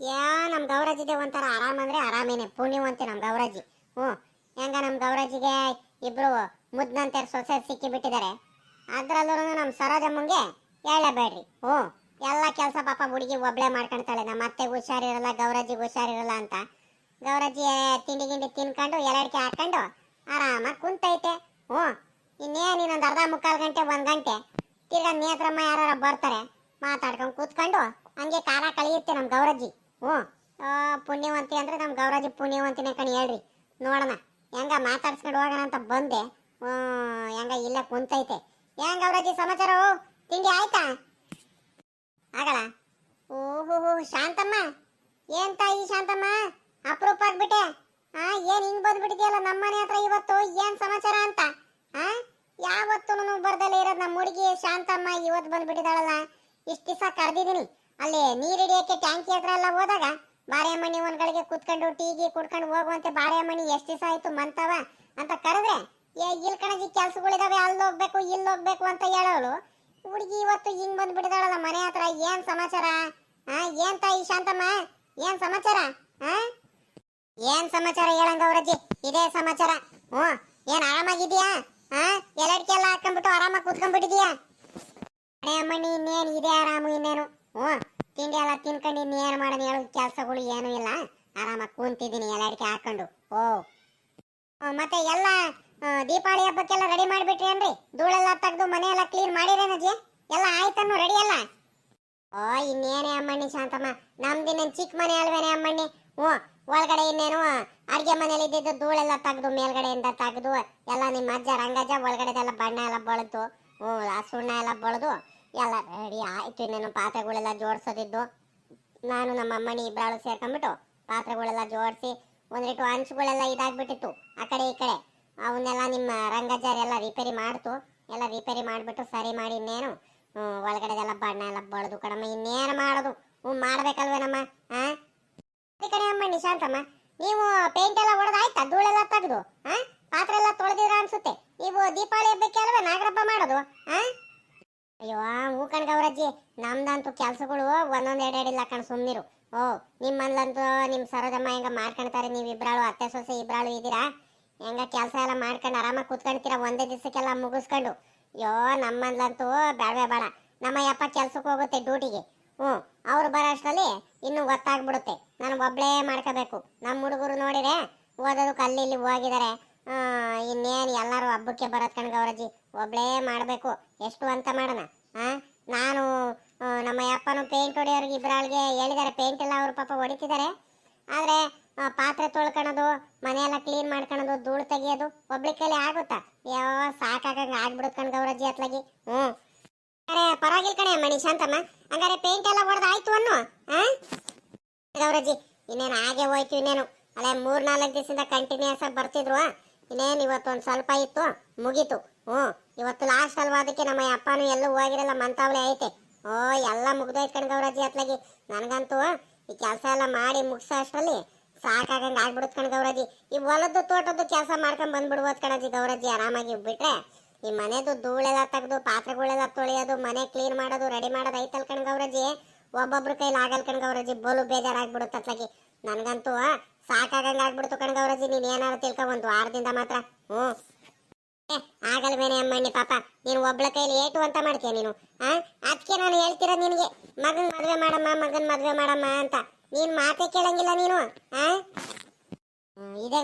ಯಾ, ನಮ್ ಗೌರಜ್ಜಿದೆ ಒಂಥರ ಆರಾಮ್ ಅಂದ್ರೆ ಆರಾಮೇನೆ ಅಂತ ನಮ್ ಗೌರಜ್ಜಿ. ಹ್ಞೂ, ಹೆಂಗ ನಮ್ ಗೌರಜ್ಜಿಗೆ ಇಬ್ರು ಮುದ್ದಂತೆ ಸೊಸೆ ಸಿಕ್ಕಿ ಬಿಟ್ಟಿದ್ದಾರೆ ಅದ್ರಲ್ಲೂ ನಮ್ ಸರೋಜಮ್ಮಂಗೆ ಹೇಳಬೇಡ್ರಿ. ಹ್ಞೂ, ಎಲ್ಲ ಕೆಲಸ ಪಾಪ ಹುಡುಗಿ ಒಬ್ಳೆ ಮಾಡ್ಕೊಂತಾಳೆ. ನಮ್ಮ ಅತ್ತೆಗೆ ಹುಷಾರಿರಲ್ಲ ಗೌರಜ್ಜಿಗೆ ಹುಷಾರಿರಲ್ಲ ಅಂತ. ಗೌರಜ್ಜಿ ತಿಂಡಿ ಗಿಂಡಿ ತಿನ್ಕೊಂಡು ಎಲ್ಲಡಿಕೆ ಹಾಕೊಂಡು ಆರಾಮಾಗಿ ಕುಂತೈತೆ. ಹ್ಞೂ, ಇನ್ನೇನು ಇನ್ನೊಂದು ಅರ್ಧ ಮುಕ್ಕಾಲು ಗಂಟೆ, ಒಂದು ಗಂಟೆ. ತಿರ್ಗಾ ನೇತ್ರಮ್ಮ ಯಾರು ಬರ್ತಾರೆ ಮಾತಾಡ್ಕೊಂಡು ಕೂತ್ಕೊಂಡು ಹಂಗೆ ಕಾಲ ಕಳೆಯುತ್ತೆ ನಮ್ಮ ಗೌರಜ್ಜಿ. ಹ್ಞೂ. ಪುಣ್ಯವಂತಿ ಅಂದ್ರೆ ನಮ್ಮ ಗೌರಜ್ಜಿ ಪುಣ್ಯವಂತಿನೇ ಕಣಿ ಹೇಳ್ರಿ. ನೋಡೋಣ. ಹೆಂಗ ಮಾತಾಡ್ಸ್ಕೊಂಡು ಹೋಗೋಣ ಅಂತ ಬಂದೆ. ಹ್ಮ್, ಹೆಂಗ ಇಲ್ಲೇ ಕುಂತೈತೆ. ಹೆಂಗ ಗೌರಜ್ಜಿ ಸಮಾಚಾರ? ತಿಂಡಿ ಆಯ್ತಾ? ಆಗಲ್ಲ. ಓಹೋ ಶಾಂತಮ್ಮ. ಏನ್ ತಾಯಿ ಶಾಂತಮ್ಮ? ಅಪರೂಪ ಆಗ್ಬಿಟ್ಟೆ. ಆ ಏನ್ ಹಿಂಗ್ ಬಂದ್ಬಿಟ್ಟಿದ್ಯಲ್ಲ ನಮ್ಮನೆ ಹತ್ರ ಇವತ್ತು? ಏನ್ ಸಮಾಚಾರ ಅಂತ? ಆ? ಯಾವತ್ತು ಬರ್ದಲ್ಲೇ ಇರೋದು ನಮ್ಮ ಹುಡುಗಿ ಶಾಂತಮ್ಮ ಇವತ್ತು ಬಂದ್ಬಿಟ್ಟಿದಾಳಲ್ಲ. ಇಷ್ಟ ದಿವಸ ಕರೆದಿದ್ದೀನಿ ಅಲ್ಲಿ ನೀರು ಹಿಡಿಯೋಕ್ಕೆ ಟ್ಯಾಂಕಿ ಹತ್ರ ಎಲ್ಲ ಹೋದಾಗ ಬಾರೆಯಮ್ಮನಿ ಒಂದ್ಗಳಿಗೆ ಕುತ್ಕೊಂಡು ಟೀಗಿ ಕುಡ್ಕೊಂಡು ಹೋಗುವಂತೆ ಬಾರೆಯಮ್ಮನಿ ಎಷ್ಟು ದಿವಸ ಆಯಿತು ಮಂತವ ಅಂತ ಕರೆದ್ರೆ, ಏ ಇಲ್ಲಿ ಕಣಜಿ ಕೆಲ್ಸಗಳಿದಾವೆ, ಅಲ್ಲಿ ಹೋಗ್ಬೇಕು, ಇಲ್ಲಿ ಹೋಗ್ಬೇಕು ಅಂತ ಹೇಳೋಳು. ಹುಡುಗಿ ಇವತ್ತು ಹಿಂಗ್ ಬಂದ್ಬಿಟ್ಟಿದಾಳಲ್ಲ ಮನೆ ಹತ್ರ, ಏನ್ ಸಮಾಚಾರ? ಆ, ಏನ್ ತಾಯಿ ಶಾಂತಮ್ಮ? ಏನ್ ಸಮಾಚಾರ? ಆ? ಏನ್ ಸಮಾಚಾರ ಹೇಳಂಗ ಅವ್ರಜ್ಜಿ? ಇದೇ ಸಮಾಚಾರ. ಹ್ಞೂ ಏನ್ ಆರಾಮಾಗಿದ್ಯಾ ಎಲ್ಲಡ್ಕೆ ಎಲ್ಲ ಹಾಕೊಂಡ್ಬಿಟ್ಟು ಆರಾಮಾಗಿ ಕೂತ್ಕೊಂಡ್ಬಿಟ್ಟಿದ್ಯಾ? ಅಡೇ ಅಮ್ಮಣ್ಣಿ, ಇನ್ನೇನು? ಇದೆ ಆರಾಮು ಇನ್ನೇನು. ಹ್ಞೂ. ತಿಂಡಿ ಎಲ್ಲ ತಿನ್ಕೊಂಡು ಇನ್ನೇನು ಮಾಡೋಣ ಹೇಳು. ಕೆಲಸಗಳು ಏನೂ ಇಲ್ಲ. ಆರಾಮಾಗಿ ಕೂತಿದ್ದೀನಿ ಎಲ್ಲಡಿಕೆ ಹಾಕೊಂಡು. ಓ ಮತ್ತೆ ಎಲ್ಲ ದೀಪಾವಳಿ ಹಬ್ಬಕ್ಕೆಲ್ಲ ರೆಡಿ ಮಾಡಿಬಿಟ್ರಿ ಏನ್ರಿ? ಧೂಳೆಲ್ಲ ತೆಗೆದು ಮನೆ ಎಲ್ಲ ಕ್ಲೀನ್ ಮಾಡಿರೇನಜ್ಜಿ ಎಲ್ಲ ಆಯ್ತನ್ನು ರೆಡಿ ಅಲ್ಲ ಓ, ಇನ್ನೇನೇ ಅಮ್ಮಣ್ಣಿ ಶಾಂತಮ್ಮ. ನಮ್ದಿನ್ನೇನು ಚಿಕ್ಕ ಮನೆ ಅಲ್ವೇನೆ ಅಮ್ಮಣ್ಣಿ? ಹ್ಞೂ, ಒಳಗಡೆ ಇನ್ನೇನು ಅಡ್ಗೆ ಮನೇಲಿ ಇದ್ದಿದ್ದು ಧೂಳೆಲ್ಲ ತೆಗೆದು ಮೇಲ್ಗಡೆಯಿಂದ ತೆಗೆದು ಎಲ್ಲ ನಿಮ್ಮ ಅಜ್ಜ, ರಂಗಜ್ಜ ಒಳಗಡೆದೆಲ್ಲ ಬಣ್ಣ ಎಲ್ಲ ಬಳದು, ಹ್ಞೂ, ಆ ಸುಣ್ಣ ಎಲ್ಲ ಬಳದು ಎಲ್ಲ ರೆಡಿ ಆಯಿತು. ಇನ್ನೇನು ಪಾತ್ರೆಗಳೆಲ್ಲ ಜೋಡಿಸೋದಿದ್ದು. ನಾನು ನಮ್ಮ ಅಮ್ಮನಿ ಇಬ್ಬರಾಳು ಸೇರ್ಕೊಂಡ್ಬಿಟ್ಟು ಪಾತ್ರೆಗಳೆಲ್ಲ ಜೋಡಿಸಿ ಒಂದಿಟ್ಟು ಹಂಚುಗಳೆಲ್ಲ ಇದಾಗ್ಬಿಟ್ಟಿತ್ತು ಆ ಕಡೆ ಈ ಕಡೆ. ಅವನ್ನೆಲ್ಲ ನಿಮ್ಮ ರಂಗಜ್ಜಾರೆಲ್ಲ ರಿಪೇರಿ ಮಾಡ್ತು. ಎಲ್ಲ ರಿಪೇರಿ ಮಾಡಿಬಿಟ್ಟು ಸರಿ ಮಾಡಿ ಇನ್ನೇನು ಒಳಗಡೆದೆಲ್ಲ ಬಣ್ಣ ಎಲ್ಲ ಬಳದು ಕಣಮ್ಮ, ಇನ್ನೇನು ಮಾಡೋದು? ಹ್ಞೂ, ಮಾಡಬೇಕಲ್ವೇನಮ್ಮ ಹಾಂ ಕಡೆ ಅಮ್ಮ, ನಿಶಾಂತಮ್ಮ. ನೀವು ಪೇಂಟ್ ಎಲ್ಲ ಹೊಡೆದಾಯ್ತಾ ಧೂಳೆಲ್ಲ ತೆಗೆದು ಪಾತ್ರೆ ಎಲ್ಲ ತೊಳೆದಿದ್ರ ಅನ್ಸುತ್ತೆ. ನೀವು ದೀಪಾವಳಿ ಹಬ್ಬಕ್ಕೆ ಅಲ್ವೇ ನಾಗರಬ್ಬ ಮಾಡೋದು, ಆ? ಅಯ್ಯೋ ಹೂ ಕಣ್ಗವ್ರಜ್ಜಿ ನಮ್ದಂತೂ ಕೆಲ್ಸಗಳು ಒಂದೊಂದ್ ಎರಡೆರಡು ಇಲ್ಲ ಕಣ್ ಸುಮ್ನಿರು. ಓ, ನಿಮ್ಮಲ್ಲಂತೂ ನಿಮ್ ಸರೋಜಮ್ಮ ಹೆಂಗ ಮಾಡ್ಕೊಂತಾರೆ ನೀವ್ ಇಬ್ರಾಳು, ಅತ್ತೆ ಸೊಸೆ ಇಬ್ರಾಳು ಇದ್ದೀರಾ? ಹೆಂಗ ಕೆಲಸ ಎಲ್ಲ ಮಾಡ್ಕೊಂಡು ಆರಾಮಾಗಿ ಕೂತ್ಕೊಂತೀರಾ ಒಂದೇ ದಿವಸಕ್ಕೆಲ್ಲ ಮುಗಿಸ್ಕೊಂಡು? ಅಯ್ಯೋ, ನಮ್ಮಲ್ಲಂತೂ ಬೇಡವೇ ಬೇಡ ನಮ್ಮ ಯಪ್ಪ ಕೆಲ್ಸಕ್ಕೆ ಹೋಗುತ್ತೆ ಡ್ಯೂಟಿಗೆ ಹ್ಞೂ ಅವ್ರು ಬರೋ ಅಷ್ಟರಲ್ಲಿ ಇನ್ನೂ ಗೊತ್ತಾಗ್ಬಿಡುತ್ತೆ. ನಾನು ಒಬ್ಬಳೇ ಮಾಡ್ಕೋಬೇಕು. ನಮ್ಮ ಹುಡುಗರು ನೋಡಿರೆ ಓದೋದಕ್ಕೆ ಅಲ್ಲಿ ಇಲ್ಲಿ ಹೋಗಿದ್ದಾರೆ. ಇನ್ನೇನು ಎಲ್ಲರೂ ಹಬ್ಬಕ್ಕೆ ಬರೋದು ಕಣ್ ಗೌರಜಿ ಒಬ್ಬಳೇ ಮಾಡಬೇಕು. ಎಷ್ಟು ಅಂತ ಮಾಡೋಣ. ಹಾಂ ನಾನು ನಮ್ಮ ಅಪ್ಪನು ಪೇಂಟ್ ಹೊಡೆಯೋರಿಗೆ ಇಬ್ಬರಾಳಿಗೆ ಹೇಳಿದ್ದಾರೆ. ಪೇಂಟ್ ಎಲ್ಲ ಅವ್ರ ಪಾಪ ಹೊಡಿತಿದ್ದಾರೆ. ಆದರೆ ಪಾತ್ರೆ ತೊಳ್ಕೊಳೋದು ಮನೆಯೆಲ್ಲ ಕ್ಲೀನ್ ಮಾಡ್ಕೊಳೋದು ಧೂಳು ತೆಗಿಯೋದು ಒಬ್ಳಿ ಆಗುತ್ತಾ? ಯಾವ ಸಾಕಾಗಂಗೆ ಆಗ್ಬಿಡುತ್ತೆ ಕಣ್ ಗೌರಜ್ಜಿ ಅತ್ಲಾಗಿ. ಹ್ಞೂ ಪರವಾಗಿಲ್ಲ ಕಣೆ ಮಣಿ ಶಾಂತಮ್ಮ. ಹಂಗಾರೆ ಪೇಂಟ್ ಎಲ್ಲ ಹೊಡೆದು ಆಯ್ತು ಅನ್ನು ಗೌರಜ್ಜಿ, ಇನ್ನೇನು ಹಾಗೆ ಹೋಯ್ತು ಇನ್ನೇನು. ಅಲ್ಲೇ ಮೂರ್ ನಾಲ್ಕು ದಿವಸದಿಂದ ಕಂಟಿನ್ಯೂಸ್ ಆಗಿ ಬರ್ತಿದ್ರು ಇನ್ನೇನು ಇವತ್ತು ಒಂದು ಸ್ವಲ್ಪ ಇತ್ತು, ಮುಗೀತು. ಹ್ಞೂ, ಇವತ್ತು ಲಾಸ್ಟ್ ಅಲ್ವಾ ಅದಕ್ಕೆ ನಮ್ಮ ಅಪ್ಪನು ಎಲ್ಲೂ ಹೋಗಿರಲ್ಲ, ಮಂತಾವಳೆ ಐತೆ. ಓ, ಎಲ್ಲ ಮುಗ್ದೋಯ್ತು ಕಣ್ ಗೌರಜ್ಜಿ ಅತ್ಲಾಗಿ. ನನಗಂತೂ ಈ ಕೆಲಸ ಎಲ್ಲ ಮಾಡಿ ಮುಗಿಸೋ ಅಷ್ಟರಲ್ಲಿ ಸಾಕಾಗಂಗೆ ಆಗ್ಬಿಡುತ್ತೆ ಕಣ್ ಗೌರಜ್ಜಿ. ಈ ಹೊಲದ್ದು ತೋಟದ್ದು ಕೆಲಸ ಮಾಡ್ಕೊಂಡು ಬಂದ್ಬಿಡ್ಬೋದು ಕಣಜ್ಜಿ ಗೌರಜ್ಜಿ, ಆರಾಮಾಗಿ ಬಿಟ್ರೆ. ಈ ಮನೆದು ಧೂಳೆಲ್ಲ ತೆಗೆದು, ಪಾತ್ರೆಗಳೆಲ್ಲ ತೊಳೆಯೋದು, ಮನೆ ಕ್ಲೀನ್ ಮಾಡೋದು ರೆಡಿ ಮಾಡೋದು ಐತಲ್ ಕಣ್ ಗೌರಜಿ ಒಬ್ಬೊಬ್ರ ಕೈಲಿ ಆಗಲ್ ಕಣ್ ಗೌರಜಿ ಬೋಲು ಬೇಜಾರಾಗ್ಬಿಡುತ್ತೆ ಅತ್ಲಾಗಿ. ನನಗಂತೂ ಸಾಕಾಗಂಗೆ ಆಗ್ಬಿಡ್ತು ಕಣ್ ಗೌರಜಿ ನೀನ್ ಏನಾರು ತಿಳ್ಕೊ, ಒಂದು ವಾರದಿಂದ ಮಾತ್ರ. ಹ್ಞೂ. ಆಗಲ್ ಆಗಲ್ವೇನೆ ಅಮ್ಮಣ್ಣಿ, ಪಾಪ. ನೀನು ಒಬ್ಳ ಕೈಲಿ ಏಟು ಅಂತ ಮಾಡ್ತೀಯ ನೀನು? ಆ? ಅದಕ್ಕೆ ನಾನು ಹೇಳ್ತಿರೋ ನಿನಗೆ. ಮಗನ್ ಮದ್ವೆ ಮಾಡಮ್ಮ, ಮಗನ್ ಮದ್ವೆ ಮಾಡಮ್ಮ ಅಂತ. ನೀನ್ ಮಾತೇ ಕೇಳಂಗಿಲ್ಲ ನೀನು, ಆ?